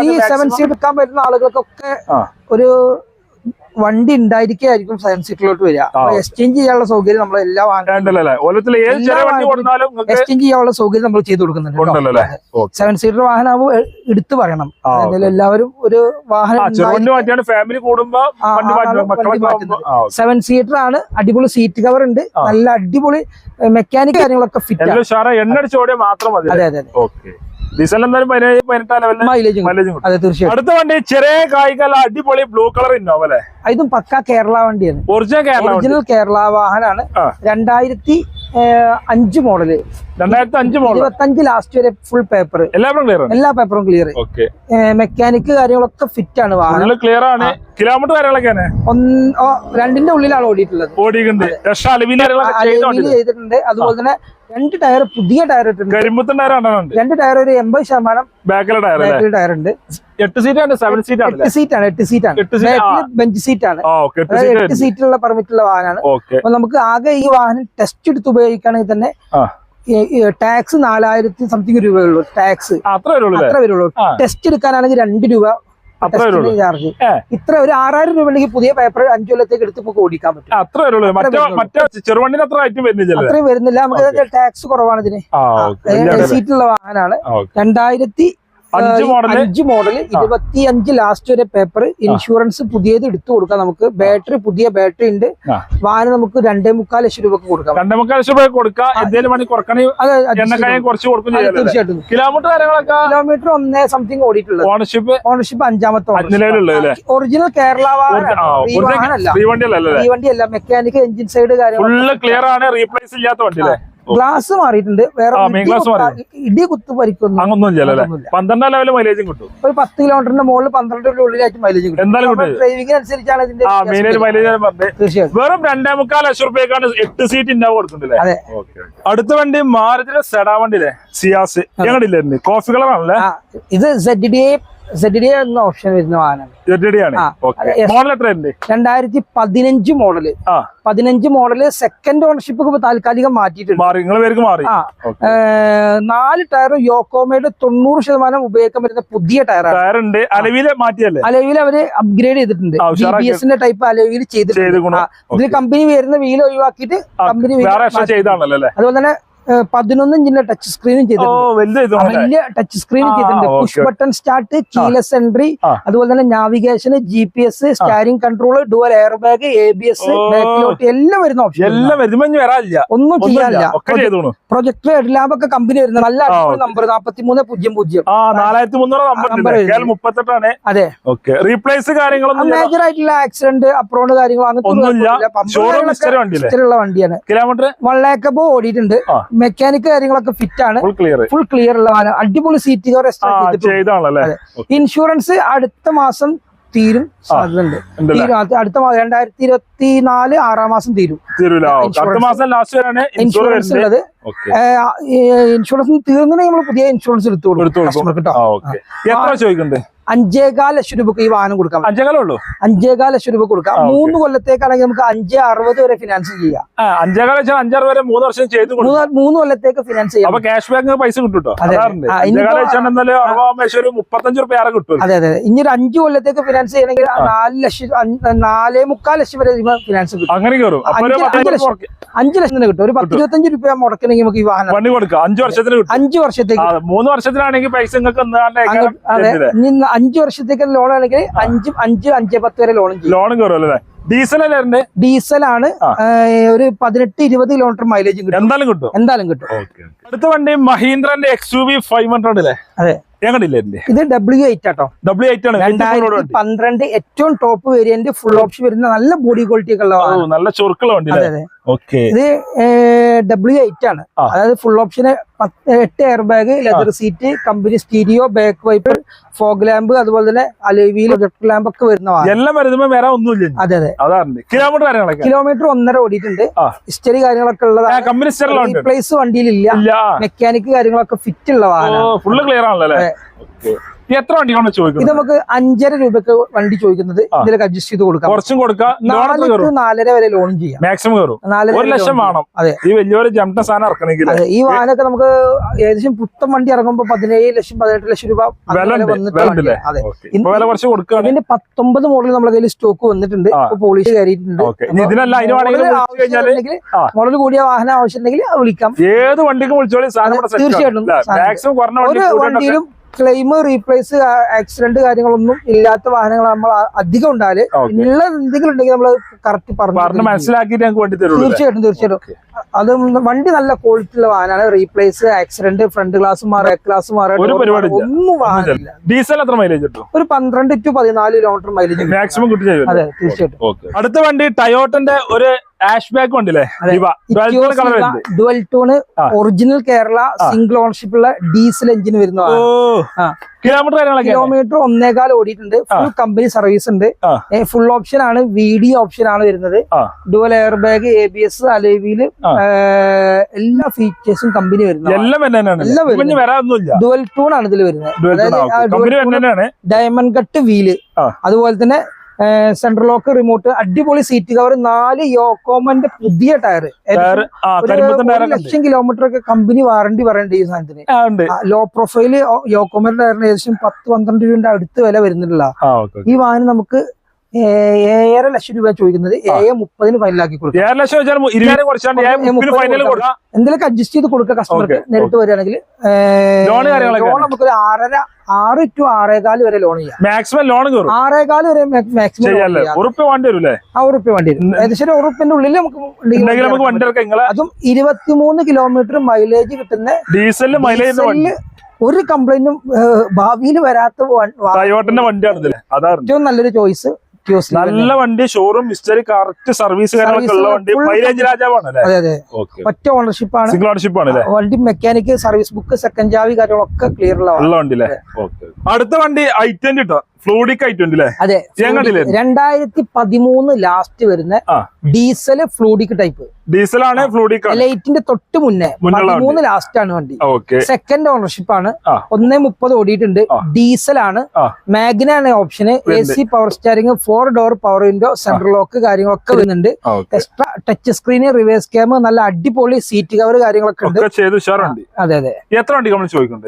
ഈ സെവൻ സീറ്റ് എടുക്കാൻ പറ്റുന്ന ആളുകൾക്കൊക്കെ ഒരു വണ്ടി ഉണ്ടായിരിക്കും സെവൻ സിറ്റിയിലോട്ട് വരിക. എക്സ്ചേഞ്ച് ചെയ്യാനുള്ള സൗകര്യം നമ്മൾ എല്ലാ വാഹനം ഉണ്ടല്ലോ അല്ലേ? ഏത് ചെറിയ വണ്ടി വാഹനത്തിനും നിങ്ങൾക്ക് എക്സ്ചേഞ്ച് ചെയ്യാനുള്ള സൗകര്യം നമ്മൾ ചെയ്തു കൊടുക്കുന്നുണ്ട് സെവൻ സീറ്റർ വാഹനമാകുമ്പോൾ എടുത്തു പറയണം. എല്ലാവരും ഒരു വാഹനം ഫാമിലി കൂടുമ്പോൾ. സെവൻ സീറ്റർ ആണ് അടിപൊളി സീറ്റ് കവർ ഉണ്ട് നല്ല അടിപൊളി മെക്കാനിക് കാര്യങ്ങളൊക്കെ ഫിറ്റ് എണ്ണ മാത്രം മതി അതെ അതെ അതെ. ഡീസൽ എന്തായാലും പതിനേഴ് പതിനെട്ടാം ലെവലിന് മൈലേജും മൈലേജും കിട്ടും അതെ തീർച്ചയായിട്ടും. അടുത്ത വണ്ടി ചെറിയ കായികല അടിപൊളി ബ്ലൂ കളർ ഇന്നോവ അല്ലേ? ഇതും പക്ക കേരള വണ്ടിയാണ്. ഒറിജിനൽ കേരള ഒറിജിനൽ കേരള വാഹനമാണ് ആ. രണ്ടായിരത്തി അഞ്ച് മോഡൽ. രണ്ടായിരത്തി അഞ്ച് മോഡൽ ഇരുപത്തഞ്ച് ലാസ്റ്റ് വരെ ഫുൾ പേപ്പർ എല്ലാവരും ക്ലിയർ ആണ്? എല്ലാ പേപ്പറും ക്ലിയർ മെക്കാനിക് കാര്യങ്ങളൊക്കെ ഫിറ്റ് ആണ് വാഹനം. ക്ലിയർ ആണ്. കിലോമീറ്റർ കാര്യങ്ങളൊക്കെയാണ് രണ്ടിന്റെ ഉള്ളിലാണ് ഓടിയിട്ടുള്ളത്. ഓടിയിട്ടുണ്ട്. ചെയ്തിട്ടുണ്ട്. അതുപോലെ തന്നെ രണ്ട് ടയർ പുതിയ ടയർ ഇട്ടിട്ടുണ്ട്. ടയർ രണ്ട് ടയർ ഒരു എൺപത് ശതമാനം ബാക്കിലെ ടയർ ടയർ ഉണ്ട് എട്ട് സീറ്റ് ആണ് സെവൻ സീറ്റ് എട്ട് സീറ്റ് ആണ് എട്ട് സീറ്റ് ആണ്. ബെഞ്ച് സീറ്റ് ആണ് എട്ട് സീറ്റിലുള്ള പെർമിറ്റുള്ള വാഹനമാണ്. അപ്പൊ നമുക്ക് ആകെ ഈ വാഹനം ടെസ്റ്റ് എടുത്ത് ഉപയോഗിക്കുകയാണെങ്കിൽ തന്നെ ടാക്സ് നാലായിരത്തി സംതിങ് രൂപയുള്ളൂ ടാക്സ് അത്ര വരുള്ളൂ. ടെസ്റ്റ് എടുക്കാനാണെങ്കിൽ രണ്ട് രൂപ ചാർജ് ഇത്ര ഒരു ആറായിരം രൂപ ഉണ്ടെങ്കിൽ പുതിയ പേപ്പർ അഞ്ചു കൊല്ലത്തേക്ക് എടുത്ത് നമുക്ക് ഓടിക്കാൻ പറ്റും. അത്ര മറ്റേ ചെറുവണ്ടിന് അത്ര ഐറ്റം വരുന്നില്ലല്ലേ അത്രയും വരുന്നില്ല. നമുക്ക് ടാക്സ് കുറവാണ് ഇതിന്. സീറ്റുള്ള വാഹനമാണ് രണ്ടായിരത്തി അഞ്ച് മോഡൽ ഇരുപത്തി അഞ്ച് ലാസ്റ്റ് വരെ പേപ്പർ ഇൻഷുറൻസ് പുതിയത് എടുത്തു കൊടുക്കാം. നമുക്ക് ബാറ്ററി പുതിയ ബാറ്ററി ഉണ്ട്. വാന വാഹനം നമുക്ക് രണ്ടേ മുക്കാൽ ലക്ഷം രൂപ കൊടുക്കാം. രണ്ടേ മുക്കാൽ ലക്ഷം രൂപ കൊടുക്കാം. എന്തെങ്കിലും തീർച്ചയായിട്ടും. കിലോമീറ്റർ കിലോമീറ്റർ ഒന്നേ സംതിങ് ഓടിയിട്ടുള്ളത്. ഓണർഷിപ്പ് ഓണർഷിപ്പ് അഞ്ചാമത്തെ ഒറിജിനൽ കേരള വാഹനം. വണ്ടിയല്ല മെക്കാനിക് എഞ്ചിൻ സൈഡ് കാര്യം ക്ലിയർ ആണ്. റീപ്ലേസ് ഇല്ലാത്ത വണ്ടി അല്ലേ ഗ്ലാസ് മാറിയിട്ടുണ്ട്. വേറെ ഇടി കുത്ത് പരിക്കൊന്നും അങ്ങൊന്നും. പന്ത്രണ്ടാം മൈലേജും കിട്ടും. ഒരു പത്ത് കിലോമീറ്ററിന്റെ മുകളിൽ പന്ത്രണ്ടിന്റെ ഉള്ളിലായിട്ട് മൈലേജ് കിട്ടും. ഡ്രൈവിംഗ് അനുസരിച്ചാണ് ഇതിന്റെ. മൈലേജ് വെറും രണ്ടേ മുക്കാൽ ലക്ഷം റുപ്യക്കാണ് എട്ട് സീറ്റ് ഇന്നോവ അതെ. അടുത്ത വണ്ടി മാരുതിയുടെ സെഡാ വണ്ടിയില്ലേ? സിയാസ് കോഫി കളറാണല്ലേ ഇത്? സെഡ് സെഡ് ഡി എന്ന ഓപ്ഷൻ വരുന്ന വാഹനമാണ് രണ്ടായിരത്തി പതിനഞ്ച് മോഡൽ പതിനഞ്ച് മോഡൽ സെക്കൻഡ് ഓണർഷിപ്പ് താൽക്കാലികം മാറ്റിയിട്ടുണ്ട്. നാല് ടയർ യോക്കോമയുടെ തൊണ്ണൂറ് ശതമാനം ഉപയോഗിക്കാൻ പറ്റുന്ന പുതിയ ടയറാണ്. അലവിൽ അവർ അപ്ഗ്രേഡ് ചെയ്തിട്ടുണ്ട്. ബി എസിന്റെ ടൈപ്പ് അലവിൽ ചെയ്തിട്ടുണ്ട്. ഇതിൽ കമ്പനി വരുന്ന വീൽ ഒഴിവാക്കിയിട്ട് കമ്പനി അതുപോലെ തന്നെ പതിനൊന്ന് ഇഞ്ചിന്റെ ടച്ച് സ്ക്രീനും ചെയ്തിട്ടുണ്ട്. വലിയ ടച്ച് സ്ക്രീനും ചെയ്തിട്ടുണ്ട്. Push button start keyless entry അതുപോലെ തന്നെ navigation G P S steering control dual air bag A B S ബാക്കിലോട്ട് എല്ലാം വരുന്ന ഓപ്ഷൻ എല്ലാം വരാനില്ല. ഒന്നും ചെയ്യാനില്ല. പ്രൊജക്ട് പ്രൊജക്ടർ ഹെഡ്ലാമ്പ് ഒക്കെ കമ്പനി വരുന്ന നല്ല. നമ്പർ നാപ്പത്തി മൂന്ന് പൂജ്യം പൂജ്യം. നാലായിരത്തി മുന്നൂറ്. മുപ്പത്തെട്ടാണ്. അതെ. റീപ്ലേസ് കാര്യങ്ങളൊന്നും. മേജർ ആയിട്ടുള്ള ആക്സിഡന്റ് അപ്രോണ്ട് കാര്യങ്ങൾ? ഉള്ള വണ്ടിയാണ്. കിലോമീറ്റർ വൺ ലാക്ക് അബോ ഓടിയിട്ടുണ്ട്. മെക്കാനിക് കാര്യങ്ങളൊക്കെ ഫിറ്റ് ആണ്. ഫുൾ ക്ലിയർ ഉള്ള വാഹനം. അടിപൊളി സീറ്റ് കവർ ഇൻഷുറൻസ് അടുത്ത മാസം തീരും സാധ്യതയുണ്ട്. തീരും. അടുത്ത മാസം രണ്ടായിരത്തി ഇരുപത്തി നാല് ആറാം മാസം തീരും ഇൻഷുറൻസ് ഉള്ളത്. ഇൻഷുറൻസ് തീർന്നിട്ട് നമ്മൾ പുതിയ ഇൻഷുറൻസ് എടുത്തു എടുത്തു കൊടുക്കും. കേട്ടോ എത്ര അഞ്ചേകാൽ ലക്ഷം രൂപക്ക് ഈ വാഹനം കൊടുക്കാം. അഞ്ചേകാലുള്ളൂ അഞ്ചേകാൽ ലക്ഷം രൂപ കൊടുക്കാം. മൂന്ന് കൊല്ലത്തേക്കാണെങ്കിൽ നമുക്ക് അഞ്ച് അറുപത് വരെ ഫിനാൻസ് ചെയ്യാം. അഞ്ചേകാൽ ലക്ഷം അഞ്ചാറ് വരെ മൂന്ന് വർഷം ചെയ്ത് മൂന്ന് കൊല്ലത്തേക്ക് ഫിനാൻസ് ചെയ്യാം. ക്യാഷ് ബാക്ക് പൈസ കിട്ടും അതെ. അതെ അതെ ഇനി ഒരു അഞ്ചു കൊല്ലത്തേക്ക് ഫിനാൻസ് ചെയ്യണമെങ്കിൽ നാല് ലക്ഷം നാലേ മുക്കാൽ ലക്ഷം വരെ ഫിനാൻസ് കിട്ടും. അങ്ങനെ അഞ്ച് ലക്ഷം. തന്നെ കിട്ടും. ഒരു പത്ത് ഇരുപത്തഞ്ച് രൂപ മുടക്കണമെങ്കിൽ നമുക്ക് ഈ വാഹനം വണ്ടി കൊടുക്കാം അഞ്ചു വർഷത്തിന് അഞ്ചു വർഷത്തേക്ക്. മൂന്ന് വർഷത്തിനാണെങ്കിൽ പൈസ നിങ്ങൾക്ക് അതെ. അഞ്ചു വർഷത്തേക്ക് ലോൺ ആണെങ്കിൽ അഞ്ചും അഞ്ച് അഞ്ച് പത്ത് വരെ ലോൺ ലോണും കയറും ഡീസൽ ഉണ്ട് ഡീസലാണ്. ഒരു പതിനെട്ട് ഇരുപത് കിലോമീറ്റർ മൈലേജും കിട്ടും. എന്തായാലും കിട്ടും. എന്തായാലും കിട്ടും. അടുത്ത വണ്ടി മഹീന്ദ്രന്റെ X U V five hundred അല്ലേ? അതെ. ഇത് W eight auto. W eight ആണ്. രണ്ടായിരത്തി. പന്ത്രണ്ട് ഏറ്റവും ടോപ്പ് വേരിയന്റ് ഫുൾ ഓപ്ഷൻ വരുന്ന നല്ല ബോഡി ക്വാളിറ്റി ഒക്കെ ഉള്ള. നല്ല ചുരുക്കുള്ള വണ്ടി ഇത് ഡബ്ല്യു എയ്റ്റ് ആണ്. അതായത് ഫുൾ ഓപ്ഷന് എട്ട് air bag leather seat company stereo back wipe fog lamp അതുപോലെ തന്നെ അലോവിയിൽ പ്രൊജക്ടർ ലാമ്പ് ഒക്കെ വരുന്ന വാഹനം. എല്ലാം വരുമ്പോ വേറെ ഒന്നുമില്ല അതെ അതെ. കിലോമീറ്റർ കിലോമീറ്റർ ഒന്നര ഓടിയിട്ടുണ്ട്. ഹിസ്റ്ററി കാര്യങ്ങളൊക്കെ ഉള്ളതാണ് റീപ്ലേസ് വണ്ടിയിലില്ല. മെക്കാനിക് കാര്യങ്ങളൊക്കെ ഫിറ്റ് ഉള്ള വാഹനം ഫുള്ള് ക്ലിയർ ആണല്ലോ അതെ. എത്ര വണ്ടി വണ്ടിയാണ് ഇത് നമുക്ക് അഞ്ചര രൂപക്ക് വണ്ടി ചോദിക്കുന്നത്. ഇതിലേക്ക് അഡ്ജസ്റ്റ് ചെയ്ത് കൊടുക്കാം. കുറച്ചും കൊടുക്കാം നാലര വരെ ലോൺ ചെയ്യാം. മാക്സിമം കയറും. നാലര ഒരു ലക്ഷം വേണം. അതെ. ഈ വലിയൊരു ജംട്ട സാധനം ഇറക്കണമെങ്കിൽ. ഈ വാഹനമൊക്കെ നമുക്ക് ഏകദേശം പുത്തൻ വണ്ടി ഇറങ്ങുമ്പോൾ പതിനേഴ് ലക്ഷം പതിനെട്ട് ലക്ഷം രൂപ വന്നിട്ടുണ്ട്. അതെ. ഇതിന്റെ പത്തൊമ്പത് മോഡൽ നമ്മുടെ കയ്യിൽ സ്റ്റോക്ക് വന്നിട്ടുണ്ട്. പോളിഷ് കയറിയിട്ടുണ്ട്. മോഡൽ കൂടിയ വാഹനം ആവശ്യമുണ്ടെങ്കിൽ ഉണ്ടെങ്കിൽ വിളിക്കാം. ഏത് വണ്ടിക്കും വിളിച്ചോളി തീർച്ചയായിട്ടും. ഒരു വണ്ടിയിലും ക്ലെയിം റീപ്ലേസ് ആക്സിഡന്റ് കാര്യങ്ങളൊന്നും ഇല്ലാത്ത വാഹനങ്ങൾ നമ്മൾ അധികം ഉണ്ടാൽ. ഉള്ള എന്തെങ്കിലും ഉണ്ടെങ്കിൽ നമ്മൾ കറക്റ്റ് പറഞ്ഞ് മനസ്സിലാക്കിയിട്ട്? തീർച്ചയായിട്ടും തീർച്ചയായിട്ടും. അത് വണ്ടി നല്ല ക്വാളിറ്റി ഉള്ള വാഹനമാണ് റീപ്ലേസ് ആക്സിഡന്റ് ഫ്രണ്ട് ഗ്ലാസ് മാറുക ഗ്ലാസ് മാറുക ഒന്നും വാഹനമില്ല. ഡീസൽ എത്ര മൈലേജ് ഒരു പന്ത്രണ്ട് ടു പതിനാല് കിലോമീറ്റർ മൈലേജ് മാക്സിമം അതെ തീർച്ചയായിട്ടും. അടുത്ത വണ്ടി ടയോട്ടന്റെ ഒരു ആഷ് ബാക്ക് ഉണ്ടല്ലേ? Dual tone original Kerala single ownership ഉള്ള ഡീസൽ എഞ്ചിൻ വരുന്ന വരുന്നതാണ്. കിലോമീറ്റർ കിലോമീറ്റർ ഒന്നേകാൽ ഓടിയിട്ടുണ്ട്. ഫുൾ കമ്പനി സർവീസ് ഉണ്ട്. ഫുൾ ഓപ്ഷൻ ആണ്. വി ഡി ഓപ്ഷൻ ആണ് വരുന്നത്. Dual air bag A B S alloy wheel എല്ലാ ഫീച്ചേഴ്സും കമ്പനി വരുന്നത്. ഡുവൽ ടൂൺ ആണ് ഇതിൽ വരുന്നത്. ഡയമണ്ട് കട്ട് വീൽ അതുപോലെ തന്നെ സെൻട്രൽ ലോക്ക് റിമോട്ട് അടിപൊളി സീറ്റ് കവർ നാല് യോക്കോമന്റെ പുതിയ ടയർ ലക്ഷം കിലോമീറ്റർ ഒക്കെ കമ്പനി വാറണ്ടി പറയേണ്ട ഈ സാധനത്തിന്. ലോ പ്രൊഫൈൽ യോക്കോമന്റെ ടയറിന് ഏകദേശം പത്ത് പന്ത്രണ്ട് രൂപ അടുത്ത് വില വരുന്നില്ല ഈ വാഹനം നമുക്ക് ഏഴര ലക്ഷം രൂപ ചോദിക്കുന്നത്. ഏഴ് മുപ്പതിന് ഫൈനലാക്കി കൊടുക്കാം. ഏഴ് ലക്ഷം എന്തെങ്കിലും അഡ്ജസ്റ്റ് ചെയ്ത് കൊടുക്കുക കസ്റ്റമർക്ക് നേരിട്ട് വരികയാണെങ്കിൽ. ലോൺ നമുക്ക് ഒരു ആറര ആറ് ടു ആറേകാൽ വരെ ലോൺ ചെയ്യാം. മാക്സിമം ലോൺ ആറേകാൽ വരെ മാക്സിമം ഉറുപ്പ് വേണ്ടി വരൂലേ ആ ഉറുപ്പ്യ വണ്ടി വരും. ഏകദേശം ഒരു ഉറുപ്പിന്റെ ഉള്ളിൽ നമുക്ക് അതും ഇരുപത്തിമൂന്ന് കിലോമീറ്റർ മൈലേജ് കിട്ടുന്ന ഡീസലിന് മൈലേജ് ഒരു കംപ്ലൈന്റും ഭാവിയിൽ വരാത്ത വണ്ടി ഏറ്റവും നല്ലൊരു ചോയ്സ് നല്ല വണ്ടി ഷോറൂം ഹിസ്റ്ററി കറക്റ്റ് സർവീസ് കാര്യങ്ങളൊക്കെ ഉള്ള വണ്ടി മൈലേജ് രാജാവാണ് അതെ അതെ. ഒറ്റ ഓണർഷിപ്പ് ആണ്. സിംഗിൾ ഓണർഷിപ്പ് ആണ് വണ്ടി മെക്കാനിക് സർവീസ് ബുക്ക് സെക്കൻഡ് ജാവി കാര്യങ്ങളൊക്കെ ക്ലിയർ ഉള്ള വണ്ടി. അല്ലേ അടുത്ത വണ്ടി ഐ ട്വന്റി കേട്ടോ ഫ്ലൂഡിക് ഐ ട്വന്റി അതെ? രണ്ടായിരത്തി പതിമൂന്ന് ലാസ്റ്റ് വരുന്ന ഡീസൽ ഡീസൽ ഫ്ലൂഡിക് ടൈപ്പ് ഡീസലാണ് ലൈറ്റിന്റെ തൊട്ട് മുന്നേ. മൂന്ന് പതിമൂന്ന് ലാസ്റ്റ് ആണ് വണ്ടി. സെക്കൻഡ് ഓണർഷിപ്പ് ആണ്. ഒന്നേ മുപ്പത് ഓടിയിട്ടുണ്ട്. ആണ്. മാഗ്ന ആണ് ഓപ്ഷന് A C power steering four door power window central lock കാര്യങ്ങളൊക്കെ വരുന്നുണ്ട്. Extra touch screen reverse cam നല്ല അടിപൊളി സീറ്റ് കവർ കാര്യങ്ങളൊക്കെ ഉണ്ട്. അതെ അതെ. എത്ര വണ്ടി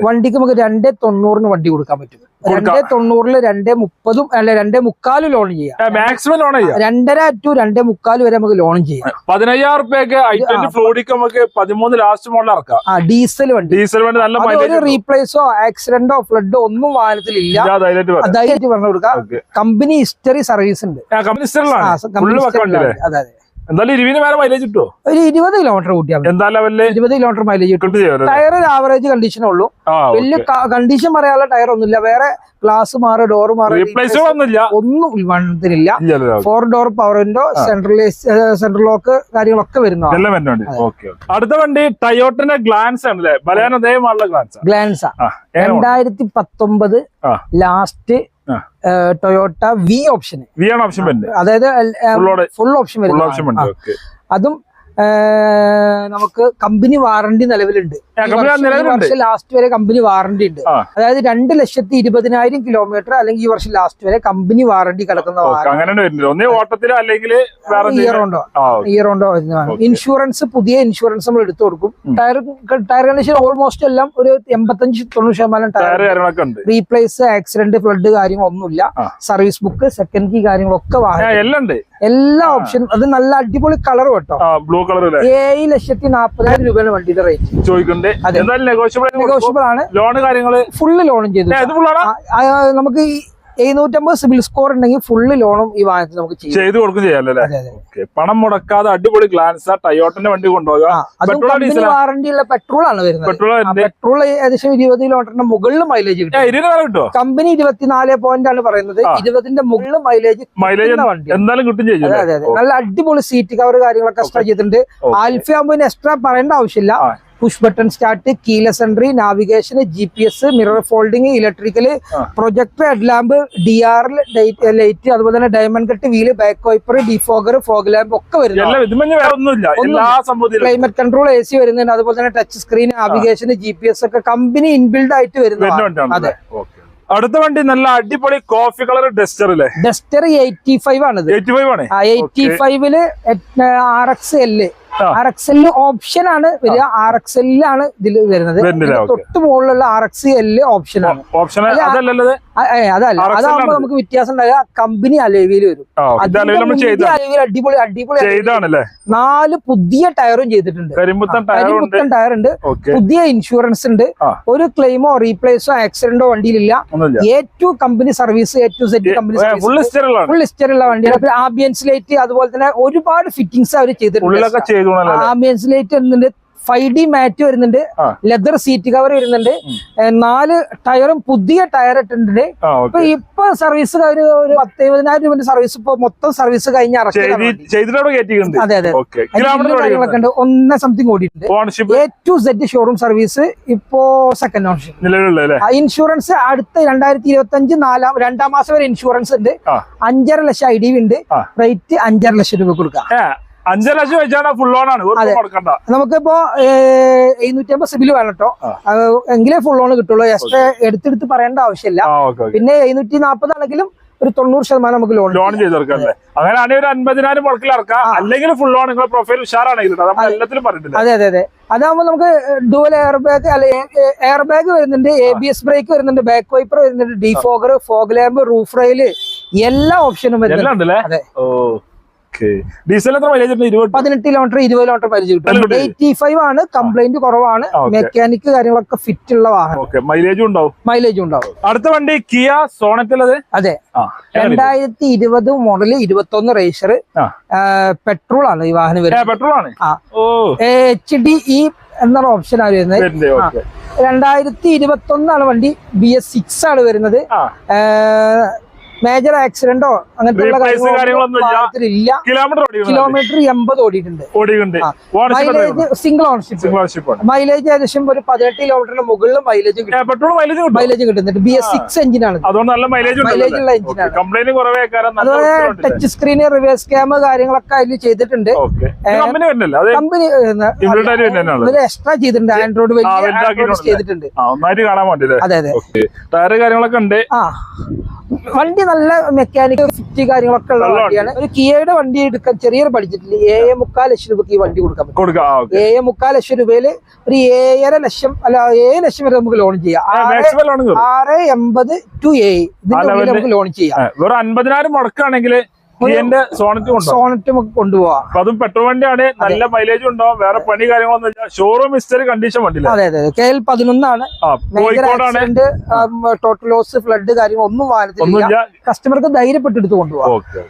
വണ്ടിക്ക് നമുക്ക് രണ്ടേ തൊണ്ണൂറിന് വണ്ടി കൊടുക്കാൻ പറ്റും. രണ്ടേ തൊണ്ണൂറിൽ രണ്ടേ മുപ്പതും അല്ല രണ്ടേ മുക്കാലും ലോൺ ചെയ്യാം. മാക്സിമം ലോൺ ചെയ്യാം. രണ്ടര ടു രണ്ടേ മുക്കാലും വരെ നമുക്ക് ലോൺ ചെയ്യാം. പതിനയ്യായിരം റുപ്യക്ക് ഐ ട്വന്റി ഫ്ലോഡിക്ക് നമുക്ക് പതിമൂന്ന് ലാസ്റ്റ് മോഡൽ ഇറക്കാം. ആ ഡീസൽ വണ്ടി. ഡീസൽ വണ്ടി നല്ല അത് ഒരു മൈലേജ് റീപ്ലേസോ ആക്സിഡന്റോ ഫ്ലഡോ ഒന്നും ധൈര്യമായിട്ട് പറഞ്ഞു കൊടുക്കാം. കമ്പനി ഹിസ്റ്ററി സർവീസ് ഉണ്ട്. കമ്പനി അതെ അതെ. എന്തായാലും ഇരുപതിന് വേറെ മൈലേജ് കിട്ടുമോ ഒരു ഇരുപത് കിലോമീറ്റർ കൂട്ടിയാൽ എന്താ ലെവലിൽ ഇരുപത് കിലോമീറ്റർ മൈലേജ് കിട്ടും. ടയർ ഒരു ആവറേജ് കണ്ടീഷനേ ഉള്ളൂ. വലിയ കണ്ടീഷൻ പറയാനുള്ള ടയർ ഒന്നുമില്ല. വേറെ ഗ്ലാസ് മാറി ഡോർ മാറി ഒന്നും ഇല്ലല്ലോ four door power window central central lock കാര്യങ്ങളൊക്കെ വരുന്നതാണ്. വരുന്ന അടുത്ത വണ്ടി ടയോട്ടിന്റെ ഗ്ലാൻസ് ആണ് ഗ്ലാൻസ്? രണ്ടായിരത്തി പത്തൊമ്പത് ലാസ്റ്റ്. ടൊയോട്ട വി ഓപ്ഷന് വി ആണ് ഓപ്ഷൻ വരുന്നത്. അതായത് ഫുൾ ഓപ്ഷൻ ഫുൾ വരുന്ന ഓപ്ഷൻ വണ്ടി ഓക്കെ അതും നമുക്ക് കമ്പനി വാറണ്ടി നിലവിലുണ്ട്. വർഷം ലാസ്റ്റ് വരെ കമ്പനി വാറണ്ടി ഉണ്ട്. അതായത് രണ്ട് ലക്ഷത്തി ഇരുപതിനായിരം കിലോമീറ്റർ അല്ലെങ്കിൽ ഈ വർഷം ലാസ്റ്റ് വരെ കമ്പനി വാറണ്ടി കിടക്കുന്ന ഓട്ടത്തിലോ അല്ലെങ്കിൽ ഇയർ ഉണ്ടോ ഇയർ ഉണ്ടോ ഇൻഷുറൻസ് പുതിയ ഇൻഷുറൻസ് നമ്മൾ എടുത്തു കൊടുക്കും. ടയർ ടയർ കണ്ടീഷൻ ഓൾമോസ്റ്റ് എല്ലാം ഒരു എൺപത്തഞ്ച് തൊണ്ണൂറ് ശതമാനം ടയർ റീപ്ലേസ് ആക്സിഡന്റ് ഫ്ലഡ് കാര്യങ്ങളൊന്നുമില്ല. സർവീസ് ബുക്ക് സെക്കൻഡ് കീ കാര്യങ്ങളൊക്കെ വാങ്ങി. വാഹനം എല്ലാം ഉണ്ട്. എല്ലാ ഓപ്ഷനും അത് നല്ല അടിപൊളി കളർ കേട്ടോ. ബ്ലൂ കളർ ഏഴ് ലക്ഷത്തി നാപ്പതിനായിരം രൂപയാണ് വണ്ടിയുടെ റേറ്റ് ചോദിക്കുന്നുണ്ട് നെഗോഷ്യബിൾ ആണ്. ലോൺ കാര്യങ്ങൾ? ഫുള്ള് ലോണും ചെയ്തു നമുക്ക് എഴുന്നൂറ്റമ്പത് സിബിൽ സ്കോർ ഉണ്ടെങ്കിൽ ഫുള്ള് ലോണും ഈ വാഹനത്തിൽ നമുക്ക് ചെയ്ത് കൊടുക്കും ഓക്കെ പണം മുടക്കാതെ അടിപൊളി ഗ്ലാൻസ് ടയോട്ടിന്റെ വണ്ടി കൊണ്ടുപോകുക വാറണ്ടി ഉള്ള പെട്രോൾ ആണ് വരുന്നത്. പെട്രോൾ പെട്രോൾ ഏകദേശം ഇരുപത് കിലോമീറ്ററിന്റെ മുകളിൽ മൈലേജ് കിട്ടും. കമ്പനി ഇരുപത്തിനാല് പോയിന്റ് ആണ് പറയുന്നത്. ഇരുപതിന്റെ മുകളിൽ മൈലേജ് മൈലേജ് എന്തായാലും കിട്ടും ചെയ്യും അതെ അതെ നല്ല അടിപൊളി സീറ്റ് കവർ കാര്യങ്ങളൊക്കെ എക്സ്ട്രാ ചെയ്തിട്ടുണ്ട് ആൽഫിയാകുമ്പോൾ എക്സ്ട്രാ പറയേണ്ട ആവശ്യമില്ല. Push button start keyless entry navigation G P S mirror folding electrical ആ. Projector headlamp D R light അതുപോലെ തന്നെ diamond cut wheel back wiper defogger fog lamp ഒക്കെ വരുന്നു എല്ലാം ഇത് വേറെ എല്ലാ സംഭവത്തിലും. ക്ലൈമറ്റ് കൺട്രോൾ എ സി വരുന്നുണ്ട്. അതുപോലെ തന്നെ touch screen navigation G P S ഒക്കെ കമ്പനി ഇൻബിൽഡ് ആയിട്ട് വരുന്നുണ്ട് വരുന്നു അതെ അടുത്ത വണ്ടി നല്ല അടിപൊളി കോഫി കളർ ഡസ്റ്റർ അല്ലേ? ഡസ്റ്റർ എയ്റ്റി ഫൈവ് ആണ്? എയ്റ്റി ഫൈവ് ആണ് എയ്റ്റി ഫൈവിൽ R X L. R X എല്ലിന് ഓപ്ഷൻ ആണ് വരിക. ആർ എക്സ് എല്ലാണ് ഇതിൽ വരുന്നത് തൊട്ട് മുകളിലുള്ള ആർ എക്സ് എല്ല് ഓപ്ഷൻ ആണ് ഓപ്ഷൻ അതല്ലത് അതല്ല. അതാകുമ്പോ നമുക്ക് വ്യത്യാസം ഉണ്ടാകുക കമ്പനി അലേവിയിൽ വരും. അടിപൊളി അടിപൊളി നാല് പുതിയ ടയറും ചെയ്തിട്ടുണ്ട്. കരിമ്പുത്തൻ ടയർ ഉണ്ട് പുതിയ ഇൻഷുറൻസ് ഉണ്ട്. ഒരു ക്ലെയിമോ റീപ്ലേസോ ആക്സിഡന്റോ വണ്ടിയിലില്ല. A to company service A to Z company service full full ഹിസ്റ്ററുള്ള വണ്ടിയാണ്. ആംബിയൻസ് ലൈറ്റ് അതുപോലെ തന്നെ ഒരുപാട് ഫിറ്റിംഗ്സ് അവർ ചെയ്തിട്ടുണ്ട്. ആംബിയൻസ് ലൈറ്റ് എന്നിട്ട് ഫൈവ് ഡി മാറ്റ് വരുന്നുണ്ട് ലെതർ സീറ്റ് കവർ വരുന്നുണ്ട്. നാല് ടയറും പുതിയ ടയർ ഇട്ടിട്ടുണ്ട്. ഇപ്പൊ ഇപ്പൊ സർവീസ് ഒരു പത്ത് എഴുപതിനായിരം രൂപ സർവീസ് ഇപ്പൊ മൊത്തം സർവീസ് കഴിഞ്ഞ അതെ അതെ. കാര്യങ്ങളൊക്കെ ഉണ്ട്. ഒന്നര സംതിങ് ഓടിയിട്ടുണ്ട്. A to Z showroom service ഇപ്പോ സെക്കൻഡ് ഓൺഷിപ്പ് ഇൻഷുറൻസ് അടുത്ത രണ്ടായിരത്തി ഇരുപത്തി അഞ്ച് നാലാം രണ്ടാം മാസം വരെ ഇൻഷുറൻസ് ഉണ്ട്. അഞ്ചര ലക്ഷം ഐ ഡി ഉണ്ട്. റേറ്റ് അഞ്ചര ലക്ഷം രൂപ കൊടുക്കാം. അഞ്ചര ലക്ഷം വെച്ചാണ് ഫുൾ ലോൺ ആണ്. നമുക്കിപ്പോ എഴുന്നൂറ്റി അമ്പത് സിബിൽ വേണം കേട്ടോ എങ്കിലേ ഫുൾ ലോൺ കിട്ടുള്ളൂ. എക്സ്ട്രാ എടുത്തെടുത്ത് പറയേണ്ട ആവശ്യമില്ല. പിന്നെ എഴുന്നൂറ്റി നാൽപ്പത് ആണെങ്കിലും ഒരു തൊണ്ണൂറ് ശതമാനം നമുക്ക് ലോൺ ലോൺ ചെയ്ത് കൊടുക്കല്ലേ അങ്ങനെയാണെങ്കിൽ ഒരു അൻപതിനായിരം മുടക്കിൽ ഇറക്കാം. അല്ലെങ്കിൽ ഫുൾ ലോൺ നിങ്ങളെ പ്രൊഫൈൽ ഉഷാറാണെങ്കിൽ എല്ലാത്തിലും പറഞ്ഞിട്ടില്ല. അതെ അതെ അതെ. അതാകുമ്പോൾ നമുക്ക് ഡുവൽ എയർ ബാഗ് അല്ലെ എയർ ബാഗ് വരുന്നുണ്ട് എ ബി എസ് ബ്രേക്ക് വരുന്നുണ്ട് ബാക്ക് വൈപ്പർ വരുന്നുണ്ട് defogger fog lamp roof rail എല്ലാ ഓപ്ഷനും വരുന്നുണ്ട്. അതെ. ഓക്കെ. ഡീസൽ എത്ര മൈലേജ് പതിനെട്ട് കിലോമീറ്റർ ഇരുപത് കിലോമീറ്റർ മൈലേജ് കിട്ടും. എയ്റ്റി ഫൈവ് ആണ്. കംപ്ലൈന്റ് കുറവാണ്. മെക്കാനിക് കാര്യങ്ങളൊക്കെ ഫിറ്റ് ഉള്ള വാഹനം. മൈലേജ് മൈലേജും ഉണ്ടാവും? മൈലേജ് ഉണ്ടാവും. അടുത്ത വണ്ടി കിയ സോണറ്റുള്ളത് അതെ. രണ്ടായിരത്തി ഇരുപത് മോഡൽ ഇരുപത്തി ഒന്ന് റേസർ പെട്രോൾ ആണ് ഈ വാഹനം വരുന്നത്. പെട്രോൾ ആണ്? എച്ച് ഡി ഇ എന്നുള്ള ഓപ്ഷൻ ആണ് വരുന്നത്. രണ്ടായിരത്തി ഇരുപത്തി ഒന്നാണ് വണ്ടി. ബി എസ് സിക്സ് ആണ് വരുന്നത്. മേജർ ആക്സിഡന്റോ അങ്ങനത്തെ ഇല്ല. കിലോമീറ്റർ എൺപത് ഓടിയിട്ടുണ്ട്. മൈലേജ് സിംഗിൾ ഓണർഷിപ്പ് മൈലേജ് ഏകദേശം ഒരു പതിനെട്ട് കിലോമീറ്ററിന് മുകളിൽ മൈലേജ് കിട്ടും. പെട്രോൾ മൈലേജ് മൈലേജ് കിട്ടുന്നുണ്ട്. ബി എസ് സിക്സ് എഞ്ചിനാണ് മൈലേജ് ഉള്ള എഞ്ചിനാണ് അതുപോലെ? ടച്ച് സ്ക്രീൻ റിവേഴ്സ് ക്യാമ കാര്യങ്ങളൊക്കെ അതിൽ ചെയ്തിട്ടുണ്ട്. കമ്പനി എക്സ്ട്രാ ചെയ്തിട്ടുണ്ട്. ആൻഡ്രോയിഡ് ചെയ്തിട്ടുണ്ട്. അതെ അതെ. ടയർ കാര്യങ്ങളൊക്കെ ഉണ്ട്. ആ. വണ്ടി നല്ല മെക്കാനിക്കൽ ഫിറ്റ് കാര്യങ്ങളൊക്കെ ഉള്ള വണ്ടിയാണ്. ഒരു കിയയുടെ വണ്ടി എടുക്കാൻ ചെറിയൊരു ബഡ്ജറ്റിൽ ഏഴ് മുക്കാൽ ലക്ഷം രൂപയ്ക്ക് ഈ വണ്ടി കൊടുക്കാൻ പറ്റും. ഏഴ് മുക്കാൽ ലക്ഷം രൂപയിൽ ഒരു ഏഴര ലക്ഷം അല്ല ഏഴ് ലക്ഷം വരെ നമുക്ക് ലോൺ ചെയ്യാം. ആറ് എൺപത് ടു ഏഴ്. ഇതിന്റെ നമുക്ക് ലോൺ ചെയ്യാം. വെറും അൻപതിനായിരം മുടക്കാണെങ്കിൽ സോണറ്റ് ഒക്കെ കൊണ്ടുപോവാം. അതും പെട്രോൾ വണ്ടിയാണ് നല്ല മൈലേജ് ഉണ്ടോ വേറെ പണി കാര്യങ്ങളൊന്നും ഇല്ല. ഷോറൂം ഹിസ്റ്ററി കണ്ടീഷൻ വണ്ടിയില്ല അതെ അതെ കെ എൽ പതിനൊന്നാണ് ടോട്ടൽ ലോസ് ഫ്ലഡ് കാര്യങ്ങൾ ഒന്നും വാഹനത്തിലില്ല കസ്റ്റമർക്ക് ധൈര്യപ്പെട്ടെടുത്ത് കൊണ്ടുപോവാ. കൊണ്ടുപോകാം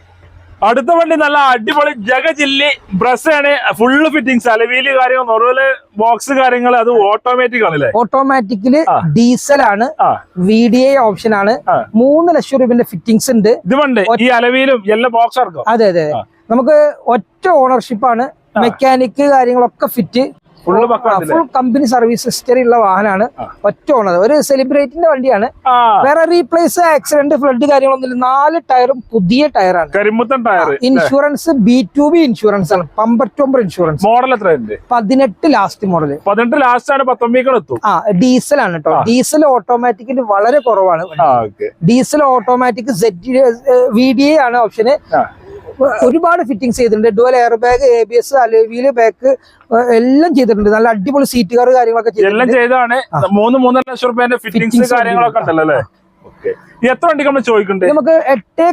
അടുത്ത വണ്ടി നല്ല അടിപൊളി ജഗജില്ലി ബ്രസ് ആണ് ഫുള്ള് ഫിറ്റിംഗ്സ് അലവീൽ കാര്യങ്ങൾ നോർമൽ ബോക്സ് കാര്യങ്ങൾ അത് ഓട്ടോമാറ്റിക് ആണല്ലേ ഓട്ടോമാറ്റിക്കിൽ. ഡീസൽ ആണ്. വി ഡി ഐ ഓപ്ഷൻ ആണ്. മൂന്ന് ലക്ഷം രൂപന്റെ ഫിറ്റിംഗ്സ് ഉണ്ട്. ഇത് വേണ്ട ഈ അലവീലും എല്ലാ ബോക്സ് അടക്കം അതെ അതെ. നമുക്ക് ഒറ്റ ഓണർഷിപ്പ് ആണ്. മെക്കാനിക് കാര്യങ്ങളൊക്കെ fit full company service history ഉള്ള വാഹനമാണ്. ഒറ്റ ഓണത് ഒരു സെലിബ്രേറ്റിന്റെ വണ്ടിയാണ്. വേറെ റീപ്ലേസ് ആക്സിഡന്റ് ഫ്ലഡ് കാര്യങ്ങളൊന്നും ഇല്ല. നാല് ടയറും പുതിയ ടയറാണ്. Tyre insurance B to B insurance ആണ്. പമ്പറ്റോമ്പർ ഇൻഷുറൻസ് മോഡൽ എത്ര പതിനെട്ട് ലാസ്റ്റ് മോഡൽ പതിനെട്ട് ലാസ്റ്റ് ആണ് ആ ഡീസൽ ആണ് കേട്ടോ ഡീസൽ ഓട്ടോമാറ്റിക്കിന് വളരെ കുറവാണ് diesel automatic set V D A ആണ് ഓപ്ഷന് ഒരുപാട് ഫിറ്റിംഗ്സ് ചെയ്തിട്ടുണ്ട്. Dual air bag A B S അലോവിയിൽ back എല്ലാം ചെയ്തിട്ടുണ്ട്. നല്ല അടിപൊളി സീറ്റ് കാർ കാര്യങ്ങളൊക്കെ എല്ലാം ചെയ്താണ് മൂന്ന് മൂന്നര ലക്ഷം റുപ്യന്റെ ഫിറ്റിംഗ്സ് കാര്യങ്ങളൊക്കെ ഉണ്ടല്ലോ എത്ര വണ്ടി നമ്മൾ ചോദിക്കുന്നുണ്ട് നമുക്ക് എട്ട്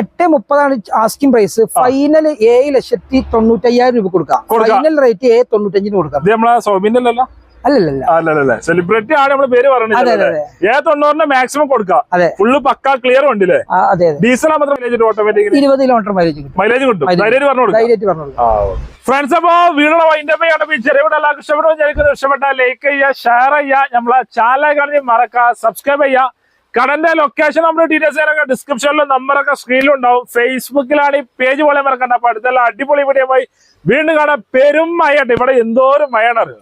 എട്ട് മുപ്പതാണ് ആസ്കിംഗ് പ്രൈസ് ഫൈനൽ ഏഴ് ലക്ഷത്തി തൊണ്ണൂറ്റയ്യായിരം രൂപ കൊടുക്കാം. ഫൈനൽ റേറ്റ് ഏഴ് തൊണ്ണൂറ്റഞ്ചിന് കൊടുക്കാം. നമ്മളെ സൗബിന്റെ അല്ലല്ലോ അല്ലല്ല സെലിബ്രിറ്റി ആണ് നമ്മൾ പേര് പറഞ്ഞത് ഏ തൊണ്ണൂറിന് മാക്സിമം കൊടുക്കാം. ഫുള്ള് പക്ക ക്ലിയർ ഉണ്ടല്ലേ? ഡീസൽ മാത്രം മൈലേജ് ഓട്ടോമാറ്റിക് ഇരുപത് കിലോമീറ്റർ മൈലേജ് കിട്ടും. മൈലേജ് കിട്ടും. ധൈര്യം പറഞ്ഞു ഫ്രണ്ട്സ് അപ്പൊ വീടുള്ള വൈൻഡ് അപ്പ് ചെയ്യണം ഈ ചെറിയ എല്ലാവർക്കും ഇഷ്ടപ്പെടും വിചാരിക്കുന്നത് ഇഷ്ടപ്പെട്ട ലൈക്ക് ചെയ്യുക ഷെയർ ചെയ്യുക. നമ്മളെ ചാനൽ കാണി മറക്കുക സബ്സ്ക്രൈബ് ചെയ്യുക. കടന്റെ ലൊക്കേഷൻ നമ്മുടെ ഡീറ്റെയിൽസ് ഒക്കെ ഡിസ്ക്രിപ്ഷനിലും നമ്പറൊക്കെ സ്ക്രീനിലും ഉണ്ടാവും. ഫേസ്ബുക്കിലാണ് ഈ പേജ് പോലെ മറക്കണ്ട. അപ്പൊ അടുത്തുള്ള അടിപൊളി വീഡിയോ പോയി വീണ്ടും കാണാൻ പെരും മഴയുണ്ട് ഇവിടെ എന്തോരം മഴയാണ്